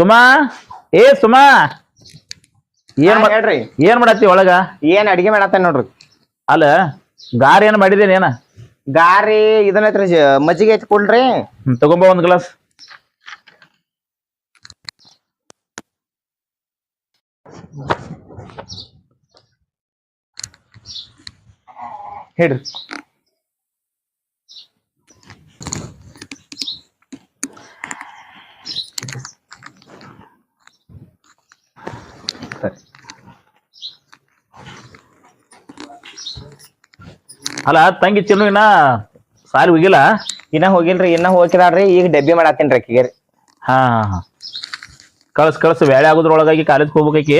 ಸುಮಾ? ಏ ಸುಮಾ? ಏನ್ ಹಾ, ಮಾಡ್- ಹೇಳ್ರಿ. ಏನ್ ಮಾಡತ್ತಿ ಒಳಗ? ಏನ್ ಅಡಿಗೆ ಮಾಡತ್ತೇನ್ ನೋಡ್ರಿ. ಅಲ್ಲ ಗಾರಿ ಏನ್ ಮಾಡಿದೇನ ಏನ? ಗಾರಿ ಇದನ್ನ ಐತ್ರಿ ಜ- ಮಜ್ಜಿಗೆ ಐತಿ ಕೊಡ್ರಿ. ಹ್ಮ್, ತಗೊಂಬ ಒಂದ್ ಗ್ಲಾಸ್ ಹೇಳ್ರಿ. ಅಲ್ಲ ತಂಗಿ ಚಿನ್ನು ಇನ್ನ ಸಾಲಿ ಹೋಗಿಲ್ಲ? ಇನ್ನ ಹೋಗಿಲ್ರಿ ಇನ್ನ ಹೋಗಿದಾಳ್ರಿ ಈಗ ಡಬ್ಬಿ ಮಾಡತ್ತೇನ್ರಿ ಅಕ್ಕಿಗೆ. ರೀ ಹಾ ಹಾ ಹಾ. ಕಳ್ಸ್ ಕಳ್ಸ್ ಬ್ಯಾಳೆ ಆಗೋದ್ರೊಳಗಾಗಿ ಕಾಲೇಜ್ ಹೋಗ್ಬೇಕಿ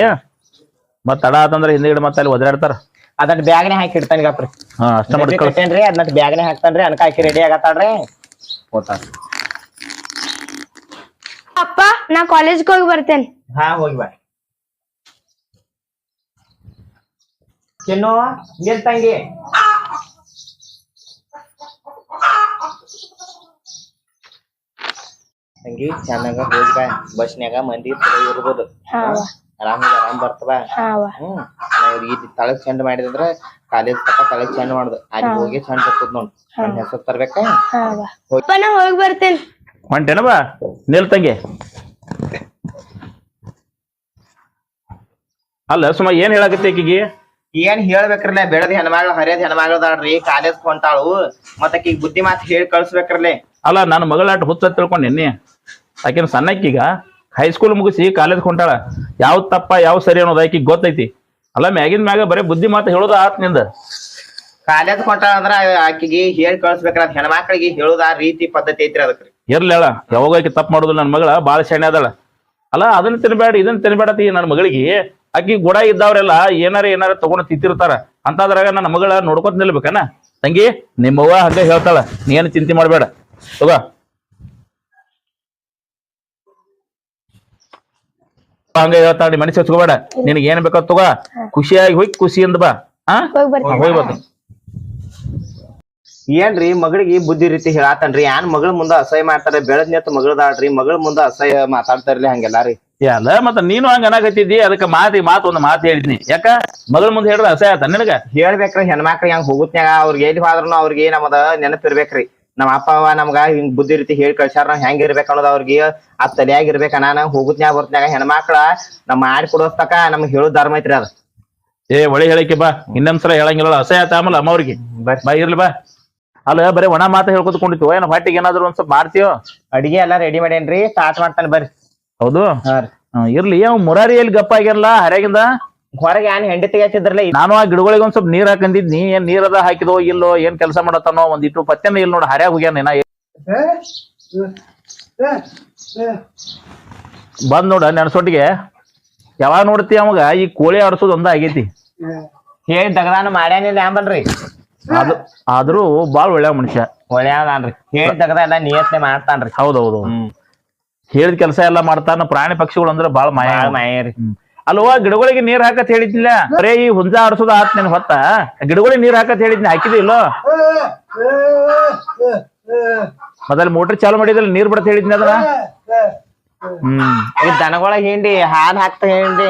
ಮತ್ ತಡ ಆತಂದ್ರ ಹಿಂದೆಗಡೆ ಮತ್ತೆ ಅಲ್ಲಿ ಒದರಾಡ್ತಾರ? ಅದನ್ನ ಬ್ಯಾಗ್ನೆ ಹಾಕಿ ಇಡ್ತಾನೆ ಗಪ್ರಿ ಹಾ ಅಷ್ಟ ಮಾಡಿ ಕಳ್ಸ. ಕಟ್ಟೇನ್ರಿ ಅದನ್ನ ಬ್ಯಾಗ್ನೆ ಹಾಕ್ತಾನ್ರಿ ಅನ್ಕ ಹಾಕಿ ರೆಡಿ ಆಗತ್ತಾಳ್ರಿ. ಹೋತಾರ. ಅಪ್ಪ ನಾ ಕಾಲೇಜ್ ಹೋಗಿ ಬರ್ತೇನೆ. ಹಾ ಹೋಗಿ ಬಾ. ಚಿನ್ನು ನಿಲ್ ತಂಗಿ? ತಂಗಿ ಚೆನ್ನಾಗ ಹೋಗಿ ಬಾ ಬಸ್ನ್ಯಾಗ ಮಂದಿ ಚಲೋ ಇರ್ಬೋದು. ಆರಾಮ ಆರಾಮ್ ಬರ್ತವ. ಹ್ಮ್. ಇಲ್ಲಿ ತಳಗ್ ಚಂದ ಮಾಡಿದಂದ್ರ ಕಾಲೇಜ್ ತಕ ತಳಗ್ ಚಂದ ಮಾಡುದು. ಅಲ್ಲಿ ಹೋಗಿ ಚಂದ ಬರ್ತದ ನೋಡ್. ನನ್ ಹೆಸರು ತರ್ಬೇಕ? ಹೋಗಿ. ಬರ್ತೇನೆ. ಹೊಂಟೇನ ಬಾ. ನಿಲ್ ತಂಗಿ. ಅಲ್ಲ ಸುಮ್ಮ ಏನ್ ಹೇಳಾಕತ್ತೆ ಆಕಿಗೆ ಏನ್ ಹೇಳ್ಬೇಕ್ರಲ್ಲೇ ಬೆಳದ್ ಹೆಣ್ಮಗಳು ಹರಿಯದ್ ಹೆಣ್ಮಗಳದಾಳ್ರಿ ಕಾಲೇಜ್ ಹೊಂಟಾಳು ಮತ್ತ ಬುದ್ಧಿ ಮಾತು ಹೇಳಿ ಕಳ್ಸ್ಬೇಕ್ರಲ್ಲೇ. ಅಲ್ಲ ನನ್ನ ಮಗಳಾಟ ಹುಚ್ಚ ತಿಳ್ಕೊಂಡ್ ನಿನ್ನೆ. ಆಕಿನ ಸಣ್ಣಕ್ಕೀಗ ಹೈಸ್ಕೂಲ್ ಮುಗಿಸಿ ಕಾಲೇಜ್ ಕೊಂಟಾಳ ಯಾವ ತಪ್ಪ ಯಾವ ಸರಿ ಅನ್ನೋದು ಆಕಿಗೆ ಗೊತ್ತೈತಿ. ಅಲ್ಲ ಮ್ಯಾಗಿನ ಮ್ಯಾಗ ಬರೀ ಬುದ್ಧಿ ಮಾತು ಹೇಳೋದು ಆತ್ನಿಂದ. ಕಾಲೇಜ್ ಹೊಂಟಾಳ ಅಂದ್ರ ಆಕಿಗೆ ಹೇಳಿ ಕಳ್ಸ್ಬೇಕ್ರ ಅದ್ ಹೆಣ್ಮಕ್ಳಿಗೆ ಹೇಳುದ ಆ ರೀತಿ ಪದ್ಧತಿ ಐತ್ರಿ ಅದಕ್ರಿ. ಇರ್ಲಿ ಹೇಳ ಯಾವಾಗ ಆಕಿ ತಪ್ಪು ಮಾಡೋದು ನನ್ನ ಮಗಳ ಬಾಳ ಶಾಣೆ ಅದಾಳ. ಅಲ್ಲ ಅದನ್ನ ತಿನ್ಬೇಡ ಇದನ್ನ ತಿನ್ಬೇಡತಿ ನನ್ನ ಮಗಳಿಗೆ. ಆಕಿ ಗುಡ ಇದ್ದವ್ರೆಲ್ಲ ಏನಾರ ಏನಾರ ತಗೊಂಡ್ ತಿಂತಿರ್ತಾರ. ಅಂತದ್ರಾಗ ನನ್ನ ಮಗಳ ನೋಡ್ಕೊತ ನಿಲ್ಬೇಕನ? ತಂಗಿ ನಿಮ್ಮವ್ವ ಹಂಗ ಹೇಳ್ತಾಳ ನೀನು ಚಿಂತೆ ಮಾಡಬೇಡ. ಹೋಗ. ಹಂಗ ಹೇಳ್ತಾಳ ಮನಸ್ಸು ಹಚ್ಕೋಬೇಡ. ನಿನಗೆ ಏನ್ ಬೇಕಾದ್ ತಗೋ. ಖುಷಿಯಾಗಿ ಹೋಗಿ ಖುಷಿಯಿಂದ ಬಾ. ಹಾ ಹೋಗಿ ಬರ್ತೇನೆ. ಏನ್ರಿ ಮಗಳಿಗೆ ಬುದ್ಧಿ ರೀತಿ ಹೇಳಾತನ್ರಿ. ಯಾನ್ ಮಗಳ ಮುಂದ ಅಸಹ್ಯ ಮಾಡ್ತಾರೆ ಬೆಳದ್ ನೆತ್ತ ಮಗಳದಾಡ್ರಿ ಮಗಳ ಮುಂದ ಅಸಹ್ಯ ಮಾತಾಡ್ತಾರ್ಲಿ ಹಂಗೆಲ್ಲ ರೀ ಅಲ್ಲ ಮತ್ತ ನೀನು ಹಂಗ ಅನಾಗತ್ತಿದ್ದಿ? ಅದಕ್ಕೆ ಮಾತಿ ಮಾತು ಒಂದು ಮಾತು ಹೇಳಿದ್ನಿ. ಯಾಕ? ಮಗಳ ಮುಂದೆ ಹೇಳಿದ್ರೆ ಅಸಹ್ಯ ಆತ ನಿನಗ? ಹೇಳ್ಬೇಕ್ರಿ ಹೆಣ್ಮಕ್ಳಿಗೆ ಹಂಗ ಹೋಗುತ್ನ್ಯಾಗ ಅವ್ರಿಗೆ ಎಲ್ಲಿ ಹೋದ್ರೂ ಅವ್ರಿಗೆ ನಮ್ಮದ ನೆನಪಿರ್ಬೇಕ್ರಿ ನಮ್ಮ ಅಪ್ಪ ಅವ ನಮ್ಗ ಹಿಂಗ್ ಬುದ್ಧಿ ರೀತಿ ಹೇಳಿ ಕಳ್ಸ್ಯಾರ ನಾವ್ ಹೆಂಗ್ ಇರ್ಬೇಕ್ ಅನ್ನೋದು ಅವ್ರಿಗೆ ಆ ತಲೆಯಾಗಿರ್ಬೇಕ ಇರ್ಬೇಕ. ನಾನು ಹೋಗುತ್ನ್ಯಾಗ ಬರ್ತನ್ಯಾಗ ಹೆಣ್ಮಕ್ಳ ನಮ್ ಮಾಡಿ ಕೊಡೋಸ್ತಕ ನಮ್ಗೆ ಹೇಳೋ ಧರ್ಮ ಐತ್ರಿ ಅದ. ಏ ಒಳ್ಳೆ ಹೇಳಕ್ಕೆ ಬಾ. ಇನ್ನೊಂದ್ಸಲ ಹೇಳಂಗಿಲ್ಲ ಅಸಹ್ಯ ಆತ ಆಮೇಲೆ ಅಮ್ಮವ್ರಿಗೆ ಬರ್ರಿ ಬಾ ಇರ್ಲಿ ಬಾ. ಅಲ್ಲ ಬರೀ ಒಣ ಮಾತು ಹೇಳ್ಕೊತ್ಕೊಂಡಿತ್ತು ಏನ್ ಹೊಟ್ಟಿಗೆ ಏನಾದ್ರು ಒಂದ್ ಸ್ವಲ್ಪ ಮಾಡ್ತೀವೋ ಅಡಿಗೆ ಎಲ್ಲಾ ರೆಡಿ ಮಾಡೇನ್ರಿ. ಸ್ಟಾರ್ಟ್ ಮಾಡ್ತಾನೆ ಬರ್ರಿ. ಹೌದು? ಹಾ ಇರ್ಲಿ ಅವ್ ಮುರಾರಿ ಎಲ್ಲಿ ಗಪ್ಪ ಆಗಿರಲ್ಲ ಹರ್ಯಾಗಿಂದ ಹೊರಗೆ ಏನ್ ಹೆಂಡತಿ ತೆಗಿಯಾಕಿದ್ರಲ್ಲ ನಾನು ಆ ಗಿಡಗಳಿಗೆ ಒಂದ್ ಸ್ವಲ್ಪ ನೀರ್ ಹಾಕಂದಿದ್ನಿ ಏನ್ ನೀರ್ ಅದ ಹಾಕಿದೋ ಇಲ್ಲೋ ಏನ್ ಕೆಲಸ ಮಾಡತ್ತನೋ ಒಂದ್ ಇಟ್ಟು ಪತ್ತೆನ ಇಲ್ಲ ನೋಡ ಹರ್ಯಾಗ ಹೋಗ್ಯಾನ ಏನ ಬಂದ್ ನೋಡ ನೆನ್ಸೊಟ್ಟಿಗೆ. ಯಾವಾಗ ನೋಡ್ತಿ ಅವಾಗ? ಈ ಕೋಳಿ ಆಡ್ಸೋದ್ ಒಂದ ಆಗೈತಿ. ಏನ್ ತಗದಾನ ಮಾಡ್ಯಾನಿಲ್ಲ ಆಂಬಲ್ರಿ ಅದು ಆದ್ರೂ ಬಾಳ ಒಳ್ಳೆ ಮನುಷ್ಯ. ಒಳ್ಳೆಯದಾನ್ರಿ ಹೇಳಿ ತಗದ ಎಲ್ಲ ನಿಯತ್ನೆ ಮಾಡ್ತಾನ್ರಿ. ಹೌದೌದು ಹ್ಮ್. ಹೇಳಿದ ಕೆಲಸ ಎಲ್ಲಾ ಮಾಡ್ತಾನ ಪ್ರಾಣಿ ಪಕ್ಷಿಗಳು ಅಂದ್ರೆ ಬಾಳ ಮಾಯ. ಮಾಯರಿ ಅಲ್ವಾ ಗಿಡಗಳಿಗೆ ನೀರ್ ಹಾಕತ್ ಹೇಳಿದ್ನಿಲ್ಲ? ಬರೇ ಈ ಹುಂಜ ಆಡ್ಸೋದ್ ಆತ್ ನಿನ್ ಹೊತ್ತ. ಗಿಡಗಳಿಗೆ ನೀರ್ ಹಾಕತ್ ಹೇಳಿದ್ನಿ ಹಾಕಿದಿ ಇಲ್ಲೋ? ಮೊದಲ ಮೋಟರ್ ಚಾಲು ಮಾಡಿದ್ರೆ ನೀರ್ ಬಿಡತ್ ಹೇಳಿದ್ನಿ ಅದನ್ನ? ಹ್ಮ್. ಈ ದನಗಳ ಹಿಂಡಿ ಹಾಲ್ ಹಾಕ್ತ ಹಿಂಡಿ.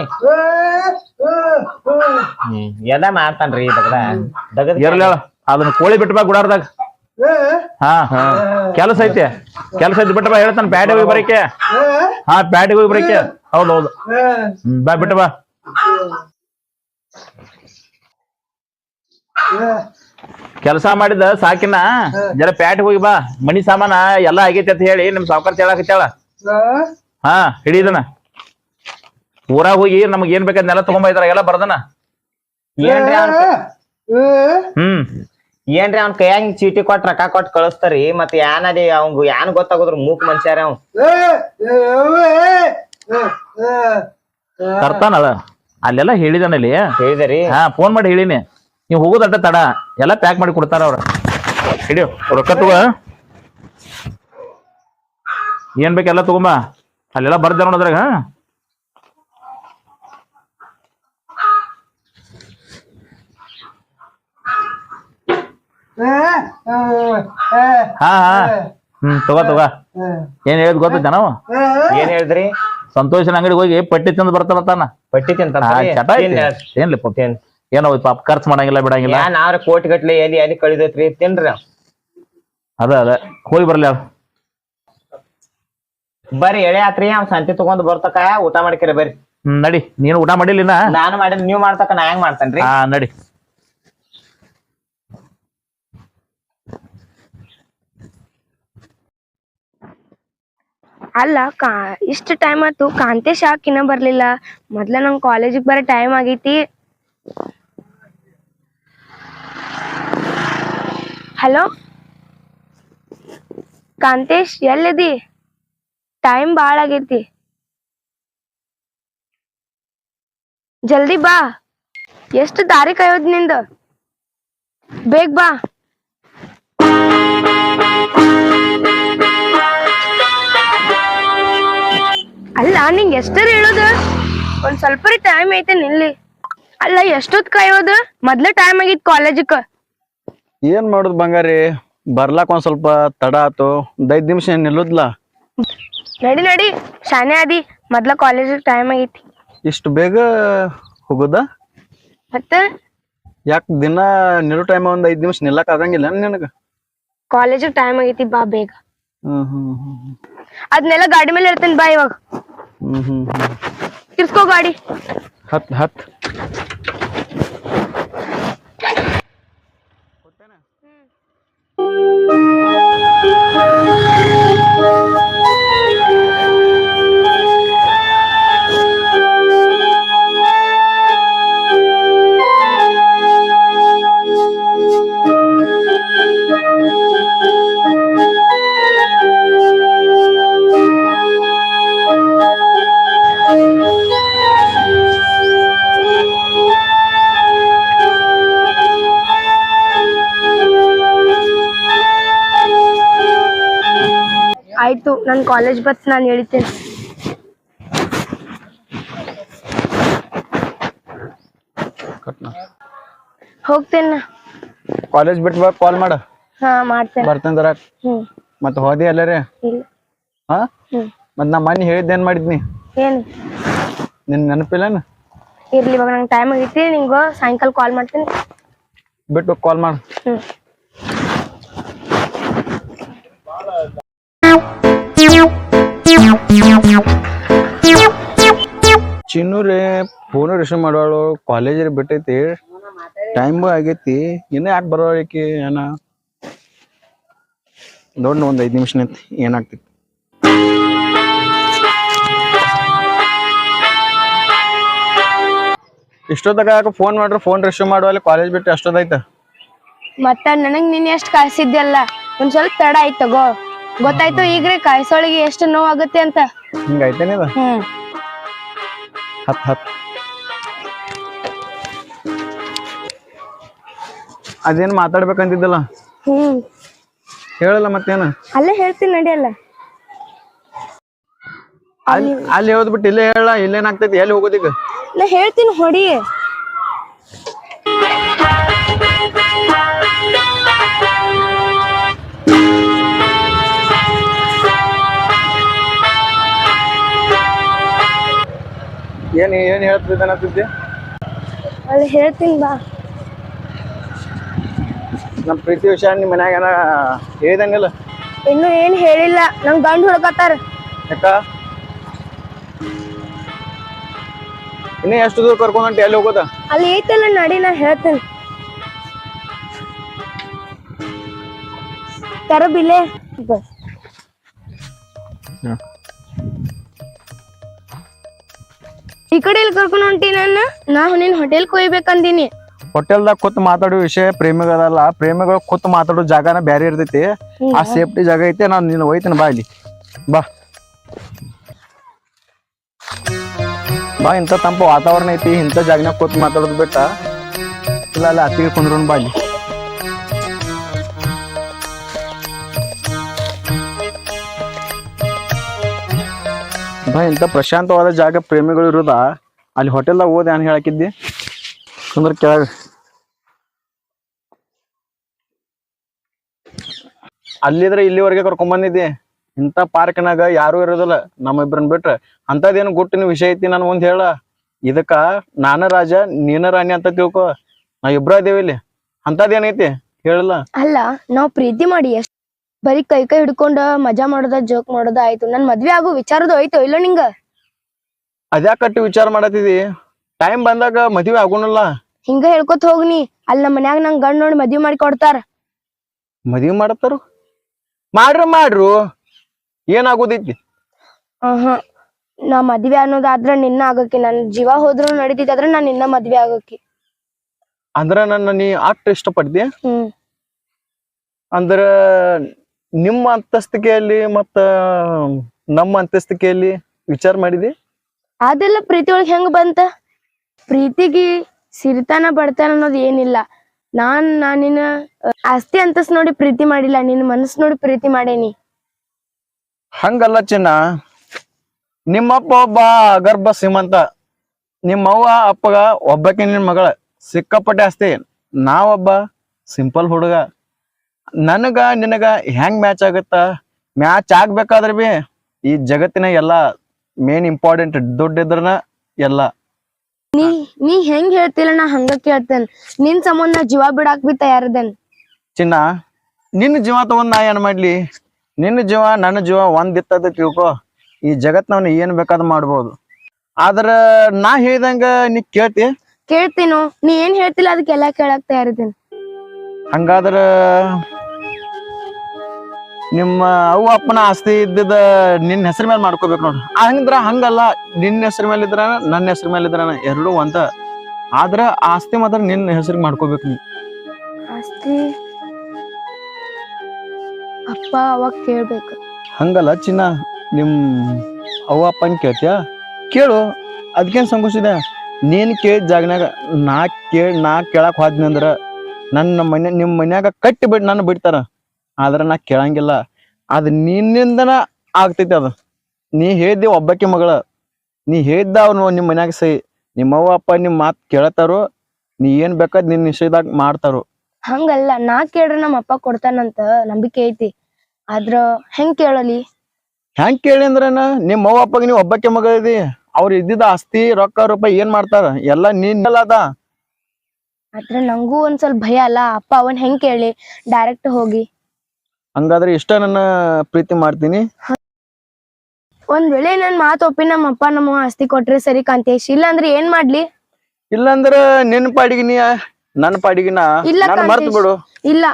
ಎಲ್ಲ ಮಾಡ್ತಾನ್ರಿ ಈ ದಗದ ದಗದ ಇರ್ಲಿ ಹೇಳ. ಅದನ್ನ ಕೋಳಿ ಬಿಟ್ಟ ಬಾ ಗುಡಾರ್ದಾಗ. ಹಾ ಕೆಲಸ ಐತೆ. ಕೆಲಸ ಐತಿ. ಬಿಟ್ಟ ಬಾ ಹೇಳ್ತಾನ. ಪ್ಯಾಟಿಗೆ ಹೋಗಿ ಬರಕ್ಕೆ. ಹಾ ಪ್ಯಾಟಿಗೆ ಹೋಗಿ ಬರಕ್ಕೆ. ಹೌದು ಹೌದು. ಬಾ ಬಿಟ್ಟ ಬಾ. ಕೆಲಸ ಮಾಡಿದ ಸಾಕಿನ ಜರ ಪ್ಯಾಟಿಗೆ ಹೋಗಿ ಬಾ. ಮನಿ ಸಾಮಾನ ಎಲ್ಲಾ ಆಗೈತಿ ಅಂತ ಹೇಳಿ ನಿಮ್ ಸಾವುಕಾರ ಹೇಳಾಕತ್ತಾಳ ಹಾ ಹಿಡಿದನ. ಊರಾಗ ಹೋಗಿ ನಮಗ್ ಏನ್ ಬೇಕಾದ್ನೆಲ್ಲ ತಗೊಂಬ ಇದ್ರ ಎಲ್ಲ ಬರ್ದನ. ಏನ್ರಿ ಹ್ಮ್. ಏನ್ರಿ ಅವ್ನ ಕೈಯಾಗ ಚೀಟಿ ಕೊಟ್ ರೊಕ್ಕ ಕೊಟ್ಟು ಕಳಿಸ್ತಾರಿ? ಮತ್ ಯಾನದಿ ಅವಂಗ ಏನ್ ಗೊತ್ತಾಗೋದ್ರ ಮೂಕ್ ಮನ್ಷ್ಯಾರ ಅವ್ ತರ್ತಾನಲ್ಲ. ಅಲ್ಲೆಲ್ಲ ಹೇಳಿದನಲ್ಲಿ ಹೇಳಿದರಿ? ಹಾ ಫೋನ್ ಮಾಡಿ ಹೇಳಿನಿ. ನೀವು ಹೋಗೋದಟ್ಟ ತಡ. ಎಲ್ಲ ಪ್ಯಾಕ್ ಮಾಡಿ ಕೊಡ್ತಾರ ಅವ್ರ. ಹಿಡಿಯೋ ರೊಕ್ಕ ತಗೋ. ಏನ್ ಬೇಕೆಲ್ಲ ತಗೊಂಬ. ಅಲ್ಲೆಲ್ಲ ಬರ್ದ ನೋಡೋದ್ರಾಗ ಹಾ ಹಾ ಹ್ಮ್ ತಗೋ ತಗೋ. ಏನ್ ಹೇಳಿದ್ ಗೊತ್ತೈತೆ ನಾವು? ಏನ್ ಹೇಳಿದ್ರಿ? ಸಂತೋಷನ ಅಂಗಡಿಗೆ ಹೋಗಿ ಪಟ್ಟಿ ತಿಂದು ಬರ್ತಾನ ಪಟ್ಟಿ ತಿಂತಾನ ಆ, ಚಟ ಐತಿ. ಏನ್ಲಿ ಪಾಪ ಏನೋ? ಪಾಪ ಖರ್ಚು ಮಾಡಂಗಿಲ್ಲ ಬಿಡಂಗಿಲ್ಲ. ಆದ್ರ ಕೋಟಿ ಗಟ್ಲೆ ಎಲ್ಲಿ ಎಲ್ಲಿ ಕಳಿದೈತ್ರಿ ತಿನ್ರಿ ಅದ ಅದ. ಹೋಗಿ ಬರ್ಲಿ ಅವ್. ಬರ್ರಿ ಎಳೆ ಆತ್ರಿ ಅವ್ ಸಂತಿ ತಗೊಂಡ್ ಬರ್ತಕ ಊಟ ಮಾಡ್ಕಿರಿ ಬರ್ರಿ. ಹ್ಮ್ ನಡಿ. ನೀನು ಊಟ ಮಾಡಿಲ್ಲ ನಾನು ಮಾಡಿದ್ ನೀವ್ ಮಾಡ್ತಕ ನಾ ಹೆಂಗ್ ಮಾಡ್ತೇನ್ರಿ? ಹಾ ನಡಿ. ಅಲ್ಲ, ಕಾ, ಇಷ್ಟ ಟೈಮ್ ಆತು ಕಾಂತೇಶ್ ಯಾಕೆ ಇನ್ನ ಬರ್ಲಿಲ್ಲ. ಮೊದ್ಲ ನಂಗ್ ಕಾಲೇಜಿಗೆ ಬರೋ ಟೈಮ್ ಆಗೈತಿ. ಹಲೋ ಕಾಂತೇಶ್, ಎಲ್ಲಿದಿ? ಟೈಮ್ ಭಾಳ ಆಗೈತಿ. ಜಲ್ದಿ ಬಾ. ಎಷ್ಟು ದಾರಿ ಕಾಯೋದ್ನಿಂದ? ಬೇಗ ಬಾ. ಅಲ್ಲ ನಿಂಗೆ ಎಷ್ಟರ ಹೇಳೋದು? ಒಂದ್ ಸ್ವಲ್ಪ ಟೈಮ್ ಐತೆ ನಿಲ್ಲಿ. ಅಲ್ಲ ಎಷ್ಟೊತ್ ಕಾಯೋದು? ಮೊದ್ಲ ಟೈಮ್ ಆಗಿತ್ ಕಾಲೇಜಕ್ಕ ಏನ್ ಮಾಡುದು ಬಂಗಾರಿ? ಬರ್ಲಾಕ್ ಒಂದ್ ಸ್ವಲ್ಪ ತಡ ಆತು. ಒಂದ್ ಐದ್ ನಿಮಿಷ ನಿಲ್ಲುದ್ಲ? ನಡಿ ನಡಿ. ಶಾನೆ ಆದಿ. ಮೊದ್ಲ ಕಾಲೇಜ್ ಟೈಮ್ ಆಗೈತಿ. ಇಷ್ಟು ಬೇಗ ಹೋಗುದ? ಮತ್ತೆ? ಯಾಕ ದಿನ ನಿಲ್ಲೋ ಟೈಮ್ ಒಂದ್ ಐದ್ ನಿಮಿಷ ನಿಲ್ಲಕ್ ಆಗಂಗಿಲ್ಲ ನಿನಗ? ಕಾಲೇಜ್ ಟೈಮ್ ಆಗೈತಿ ಬಾ ಬೇಗ. ಹ್ಮ್ ಹ್ಮ್ ಹ್ಮ್. ಅದ್ನೆಲ್ಲ ಗಾಡಿ ಮೇಲೆ ಇರ್ತೇನೆ ಬಾ ಇವಾಗ. ಹ್ಮ್ ಹ್ಮ್ ಹ್ಮ್ ತಿರ್ಸ್ಕೋ ಗಾಡಿ ಹತ್ ಆಯ್ತು ನನ್ ಕಾಲೇಜ್ ಬಸ್ ನಾನು ಹೇಳ್ತೇನೆ. ಹೋಗ್ತೇನೆ ಕಾಲೇಜ್ ಬಿಟ್ಟು ಬಾ ಕಾಲ್ ಮಾಡು. ಹಾ ಮಾಡ್ತೇನೆ. ಬರ್ತೇನೆ ತರಾಕ್ ಹ್ಮ್. ಮತ್ ಹೋದಿ ಅಲ್ಲರೇ ಇಲ್ಲ. ಹಾ? ಹ್ಮ್. ಮತ್ ನಾ ಹೇಳಿದ್ ಏನ್ ಮಾಡಿದ್ನಿ? ಏನು? ನಿನ್ ನೆನಪಿಲ್ಲನ? ಇರ್ಲಿ ಇವಾಗ ನಂಗೆ ಟೈಮ್ ಆಗೈತಿ ನಿಂಗ ಸಾಯಂಕಾಲ ಕಾಲ್ ಮಾಡ್ತೀನಿ. ಬಿಟ್ಟು ಕಾಲ್ ಮಾಡ. ಹ್ಮ್ ಚಿನ್ನೂರೇ ಫೋನು ರಿಸೀವ್ ಮಾಡೋಳು ಕಾಲೇಜ್ ಬಿಟ್ಟೈತಿ. ಟೈಮ್ ಆಗೈತಿ. ಇನ್ನ ಯಾಕೆ ಬರೋಳಿಕಿ ಏನ? ದೊಡ್ಡ ಒಂದ್ ಐದ್ ನಿಮಿಷ ನಿಂತ್ ಏನಾಗ್ತಿತ್ತು ಇಷ್ಟೊತ್ತಾಗ ಯಾಕೆ ಫೋನ್ ಮಾಡ್ರಿ ಫೋನ್ ರಿಸೀವ್ ಮಾಡುವಲ್ಲಿ ಕಾಲೇಜ್ ಬಿಟ್ಟು ಅಷ್ಟೊತ್ತಾಯ್ತ? ಮತ್ತ ನನಗ್ ನೀನ್ ಎಷ್ಟ್ ಕಾಯಿಸಿದ್ಯಲ್ಲ? ಒಂದ್ ಸ್ವಲ್ಪ ತಡ ಆಯ್ತಗೋ ತಗೋ. ಗೊತ್ತಾಯ್ತು ಈಗ್ರೆ ಕಾಯಿಸೋಳಿಗೆ ಎಷ್ಟು ನೋವಾಗುತ್ತೆ ಅಂತ. ಹಿಂಗೈತೇನಿದ ಹ್ಮ್. ಹತ್ ಹತ್. ಅದೇನ್ ಮಾತಾಡ್ಬೇಕಂತಿದ್ದಲ್ಲ? ಹ್ಮ್. ಹೇಳಲ್ಲ ಮತ್ತೇನ? ಅಲ್ಲೇ ಹೇಳ್ತೀನಿ ನಡಿಯಲ್ಲ ಅಲ್ಲಿ. ಅಲ್ಲಿ ಹೋದ್ಬಿಟ್ಟು ಇಲ್ಲೇ ಹೇಳ ಇಲ್ಲೇನಾಗ್ತೈತಿ ಎಲ್ಲಿ ಹೋಗೋದೀಗ? ನಾ ಹೇಳ್ತೀನಿ ಹೊಡಿ. ಏನ್ ಏನ್ ಹೇಳ್ತಿದ್ದೆ ಅನ್ನತ್ತಿದ್ದೆ ಅಲ್ಲಿ ಹೇಳ್ತೀನಿ ಬಾ. ನಮ್ ಪ್ರೀತಿ ವಿಷಯ ನಿಮ್ ಮನ್ಯಾಗ ಏನ ಹೇಳ್ದಂಗಿಲ್ಲ? ಇನ್ನು ಏನ್ ಹೇಳಿಲ್ಲ. ನಮ್ ಗಂಡ ಹುಡುಕತ್ತಾರ ಯಾಕ? ಇನ್ನ ಎಷ್ಟು ದೂರ ಕರ್ಕೊಂಡು ಹೊಂಟಿ ಎಲ್ಲಿ ಹೋಗೋದ? ಅಲ್ಲಿ ಐತಲ್ಲ ನಡಿ ನಾ ಹೇಳ್ತೇನೆ. ತರ ಬಿಲೆ ಬಸ್ ಈ ಕಡೆ ಇಲ್ಲಿ ಕರ್ಕೊಂಡು ಹೊಂಟಿ ನನ್ನ ನಾ ನಿನ್ ಹೋಟೆಲ್ ಕೊಯ್ಬೇಕಂದೀನಿ ಹೋಟೆಲ್ದಾಗ ಕೂತ್ ಮಾತಾಡೋ ವಿಷಯ ಪ್ರೇಮಿಗಳಲ್ಲ. ಪ್ರೇಮಿಗಳು ಕೂತ್ ಮಾತಾಡೋ ಜಾಗನ ಬ್ಯಾರೆ ಇರ್ತೈತಿ. ಆ ಸೇಫ್ಟಿ ಜಾಗ ಐತೆ ನಾನು ನೀನು ಹೋಯ್ತೀನಿ ಬಾ ಇಲ್ಲಿ. ಬಾ. ಬಾ ಇಂಥ ತಂಪ ವಾತಾವರಣ ಐತಿ. ಇಂಥ ಜಾಗನಾಗ ಕೂತ್ ಮಾತಾಡೋದು ಬಿಟ್ಟ. ಇಲ್ಲ ಅಲ್ಲ ಅತ್ತಿಗೆ ಕುಂದ್ರೋನ್ ಬಾ ಇಲ್ಲಿ. ಬಾ, ಇಂಥ ಪ್ರಶಾಂತವಾದ ಜಾಗ ಪ್ರೇಮಿಗಳು ಇರೋದ? ಅಲ್ಲಿ ಹೋಟೆಲ್ದಾಗ ಹೋದ್ ಏನ್ ಹೇಳಕಿದ್ದಿ? ಕುಂದ್ರ ಕೆಳಗೆ. ಅಲ್ಲಿದ್ರೆ ಇಲ್ಲಿವರೆಗೆ ಇಂತ ಇಂಥ ಪಾರ್ಕ್ನಾಗ ಯಾರು ಇರೋದಿಲ್ಲ ನಮ್ಮಿಬ್ರನ್ ಬಿಟ್ರ. ಅಂತದೇನು ಗುಟ್ಟಿನ ವಿಷಯ ಐತಿ ನಾನು ಒಂದ್ ಹೇಳ. ಇದಕ್ಕ ನಾನ ರಾಜ, ನೀನ ರಾಣಿ ಅಂತ ತಿಳ್ಕೊ. ನಾ ಇಬ್ರ ಇದೇವಿ ಇಲ್ಲಿ. ಅಂತದೇನೈತಿ ಹೇಳಲ್ಲ. ಅಲ್ಲ, ನಾವು ಪ್ರೀತಿ ಮಾಡಿ ಬರೀ ಕೈ ಕೈ ಹಿಡ್ಕೊಂಡ ಮಜಾ ಮಾಡೋದ ಜೋಕ್ ಮಾಡೋದ ಆಯ್ತು. ನನ್ ಮದ್ವೆ ಆಗೋ ವಿಚಾರದ ಐತೋ ಇಲ್ಲ ನಿಂಗ? ಅದ್ಯಾಕಟ್ಟಿ ವಿಚಾರ ಮಾಡತ್ತಿದಿ? ಟೈಮ್ ಬಂದಾಗ ಮದ್ವೆ ಆಗೋಣಲ್ಲ ಹಿಂಗ ಹೇಳ್ಕೊತ ಹೋಗ್ನಿ ಅಲ್ಲಿ ನಮ್ಮ ಮನ್ಯಾಗ ನಂಗ್ ಗಂಡ್ ನೋಡಿ ಮದ್ವೆ ಮಾಡಿ ಕೊಡ್ತಾರ. ಮದ್ವಿ ಮಾಡತ್ತಾರು ಮಾಡ್ರ ಮಾಡ್ರು. ಏನಾಗೋದೈತಿ ಆಹಾ ನಾ ಮದ್ವೆ ಅನ್ನೋದಾದ್ರ ನಿನ್ನ ಆಗಕ್ಕೆ. ನನ್ ಜೀವ ಹೋದ್ರು ನಡೀತೈತಿ ಆದ್ರ ನಾನ್ ನಿನ್ನ ಮದ್ವೆ ಆಗಕ್ಕೆ. ಅಂದ್ರ ನನ್ನ ನೀ ಆಕ್ಟ್ ಇಷ್ಟಪಡ್ತಿ ಹ್ಮ್. ಅಂದ್ರ ನಿಮ್ಮ ಅಂತಸ್ತಿಕೆಯಲ್ಲಿ ಮತ್ತ ನಮ್ಮ ಅಂತಸ್ತಿಕೆಯಲ್ಲಿ ವಿಚಾರ ಮಾಡಿದಿ? ಅದೆಲ್ಲ ಪ್ರೀತಿ ಒಳಗ್ ಹೆಂಗ್ ಬಂತ? ಪ್ರೀತಿಗೆ ಸಿರಿತಾನ ಬಡತನ ಅನ್ನೋದು ಏನಿಲ್ಲ. ನಾನ್ ನಾನಿನ ಆಸ್ತಿ ಅಂತಸ್ ನೋಡಿ ಪ್ರೀತಿ ಮಾಡಿಲ್ಲ. ನಿನ್ನ ಮನಸ್ ನೋಡಿ ಪ್ರೀತಿ ಮಾಡೇನಿ. ಹಂಗಲ್ಲ ಚಿನ್ನ. ನಿಮ್ಮಪ್ಪ ಒಬ್ಬ ಅಗರ್ಭ ಶ್ರೀಮಂತ. ನಿಮ್ಮವ್ವ ಅಪ್ಪಗ ಒಬ್ಬಕ್ಕೆ ನಿನ್ ಮಗಳ. ಸಿಕ್ಕಾಪಟ್ಟೆ ಆಸ್ತಿ. ನಾವೊಬ್ಬ ಸಿಂಪಲ್ ಹುಡುಗ. ನನಗ ನಿನಗ ಹೆಂಗ್ ಮ್ಯಾಚ್ ಆಗತ್ತ? ಮ್ಯಾಚ್ ಆಗ್ಬೇಕಾದ್ರೆ ಬಿ ಈ ಜಗತ್ತಿನ ಎಲ್ಲಾ ಮೇನ್ ಇಂಪಾರ್ಟೆಂಟ್ ದುಡ್ಡು ಇದ್ರನ ಎಲ್ಲ. ನೀ ನೀ ಹೆಂಗ್ ಹೇಳ್ತಿಲ್ಲ ನಾ ಹಂಗ ಕೇಳ್ತೇನ್. ನಿನ್ ಸಂಬಂಧ ಜೀವ ಬಿಡಾಕ್ ಬಿ ತಯಾರದೇನ್ ಚಿನ್ನ ನಿನ್ನ ಜೀವ ತಗೊಂಡ್ ನಾ ಏನ್ ಮಾಡ್ಲಿ? ನಿನ್ನ ಜೀವ ನನ್ನ ಜೀವ ಒಂದ್ ಇತ್ತದ ತಿಳ್ಕೋ. ಈ ಜಗತ್ನವ್ನ ಏನ್ ಬೇಕಾದ್ ಮಾಡ್ಬೋದು. ಆದ್ರ ನಾ ಹೇಳ್ದಂಗ ನೀ ಕೇಳ್ತಿ? ಕೇಳ್ತೀನೋ? ನೀ ಏನ್ ಹೇಳ್ತಿಲ್ಲ ಅದಕ್ಕೆಲ್ಲ ಕೇಳಾಕ್ ತಯಾರಿದ್ದೇನೆ ಹಂಗಾದ್ರ ನಿಮ್ಮ ಅವ್ವ ಅಪ್ಪನ ಆಸ್ತಿ ಇದ್ದಿದ್ದ ನಿನ್ನ ಹೆಸರು ಮೇಲೆ ಮಾಡ್ಕೋಬೇಕು ನೋಡ್ರಿ ಹಂಗಂದ್ರ ಹಂಗಲ್ಲ ನಿನ್ನ ಹೆಸರು ಮೇಲೆ ಇದ್ರ ನನ್ನ ಹೆಸರು ಮೇಲೆ ಇದ್ರ ಎರಡೂ ಅಂತ ಆದ್ರ ಆಸ್ತಿ ಮಾತ್ರ ನಿನ್ನ ಹೆಸರಿಗೆ ಮಾಡ್ಕೋಬೇಕು ನೀ. ಆಸ್ತಿ ಅಪ್ಪ ಅವಾಗ ಕೇಳ್ಬೇಕು. ಹಂಗಲ್ಲ ಚಿನ್ನ ನಿಮ್ ಅವ್ವ ಅಪ್ಪನ್ ಕೇಳ್ತೀಯ? ಕೇಳು ಅದಕ್ಕೇನ್ ಸಂಕೋಚಿದೆ ನೀನ್ ಕೇಳಿದ ಜಾಗನಾಗ ನಾ ಕೇಳ ನಾ ಕೇಳಕ್ ಹೋದ್ನಿ ಅಂದ್ರ ನನ್ನ ಮನೆ ನಿಮ್ಮ ಮನ್ಯಾಗ ಕಟ್ಟಿ ಬಿಡ್ ನನ್ನ ಬಿಡ್ತಾರ. ಆದ್ರ ನಾ ಕೇಳಂಗಿಲ್ಲ. ಅದ್ ನಿನ್ನಿಂದನ ಆಗ್ತೈತಿ ಅದು. ನೀ ಹೇಳ್ದಿ ಒಬ್ಬಾಕಿ ಮಗಳ. ನೀ ಹೇಳ್ದ ಅವ್ನು ನಿಮ್ಮ ಮನ್ಯಾಗ ಸೈ. ನಿಮ್ಮ ಅವ್ವ ಅಪ್ಪ ನಿಮ್ಮ ಮಾತ್ ಕೇಳತ್ತಾರು ನೀ ಏನ್ ಬೇಕಾದ್ ನಿನ್ ನಿಷೇಧಾಗ ಮಾಡ್ತಾರು. ಹಂಗಲ್ಲ ನಾ ಕೇಳ್ರ ನಮ್ಮ ಅಪ್ಪ ಕೊಡ್ತಾನಂತ ನಂಬಿಕೆ ಐತಿ. ಆದ್ರ ಹೆಂಗ್ ಕೇಳಲಿ? ಹೆಂಗ್ ಕೇಳಿ ಅಂದ್ರನ ನಿಮ್ಮ ಅವ್ವ ಅಪ್ಪಗೆ ನೀವು ಒಬ್ಬಕ್ಕೆ ಮಗ ಇದಿ. ಅವ್ರ ಇದ್ದಿದ್ದ ಆಸ್ತಿ ರೊಕ್ಕ ರೂಪಾಯಿ ಏನ್ ಮಾಡ್ತಾರ? ಎಲ್ಲ ನಿನ್ನಲ್ಲ ಅದ. ಆದ್ರ ನಂಗೂ ಒಂದ್ ಸ್ವಲ್ಪ ಭಯ ಅಲ್ಲ. ಅಪ್ಪ ಅವನ್ ಹೆಂಗ್ ಕೇಳಿ? ಡೈರೆಕ್ಟ್ ಹೋಗಿ. ಹಂಗಾದ್ರೆ ಇಷ್ಟ ನನ್ನ ಪ್ರೀತಿ ಮಾಡ್ತೀನಿ. ಒಂದ್ ವೇಳೆ ನನ್ ಮಾತು ಒಪ್ಪಿ ನಮ್ಮ ಅಪ್ಪ ನಮ್ಮ ಆಸ್ತಿ ಕೊಟ್ರೆ ಸರಿ ಕಾಂತೇಶ್. ಇಲ್ಲ ಅಂದ್ರೆ ಏನ್ ಮಾಡ್ಲಿ? ಇಲ್ಲಂದ್ರ ನಿನ್ ಪಾಡಿಗೆ ನೀ ನನ್ನ ಪಾಡಿಗೆ ನಾ ಇಲ್ಲ ನಾನು ಮರ್ತು. ಬಿಡು. ಇಲ್ಲ.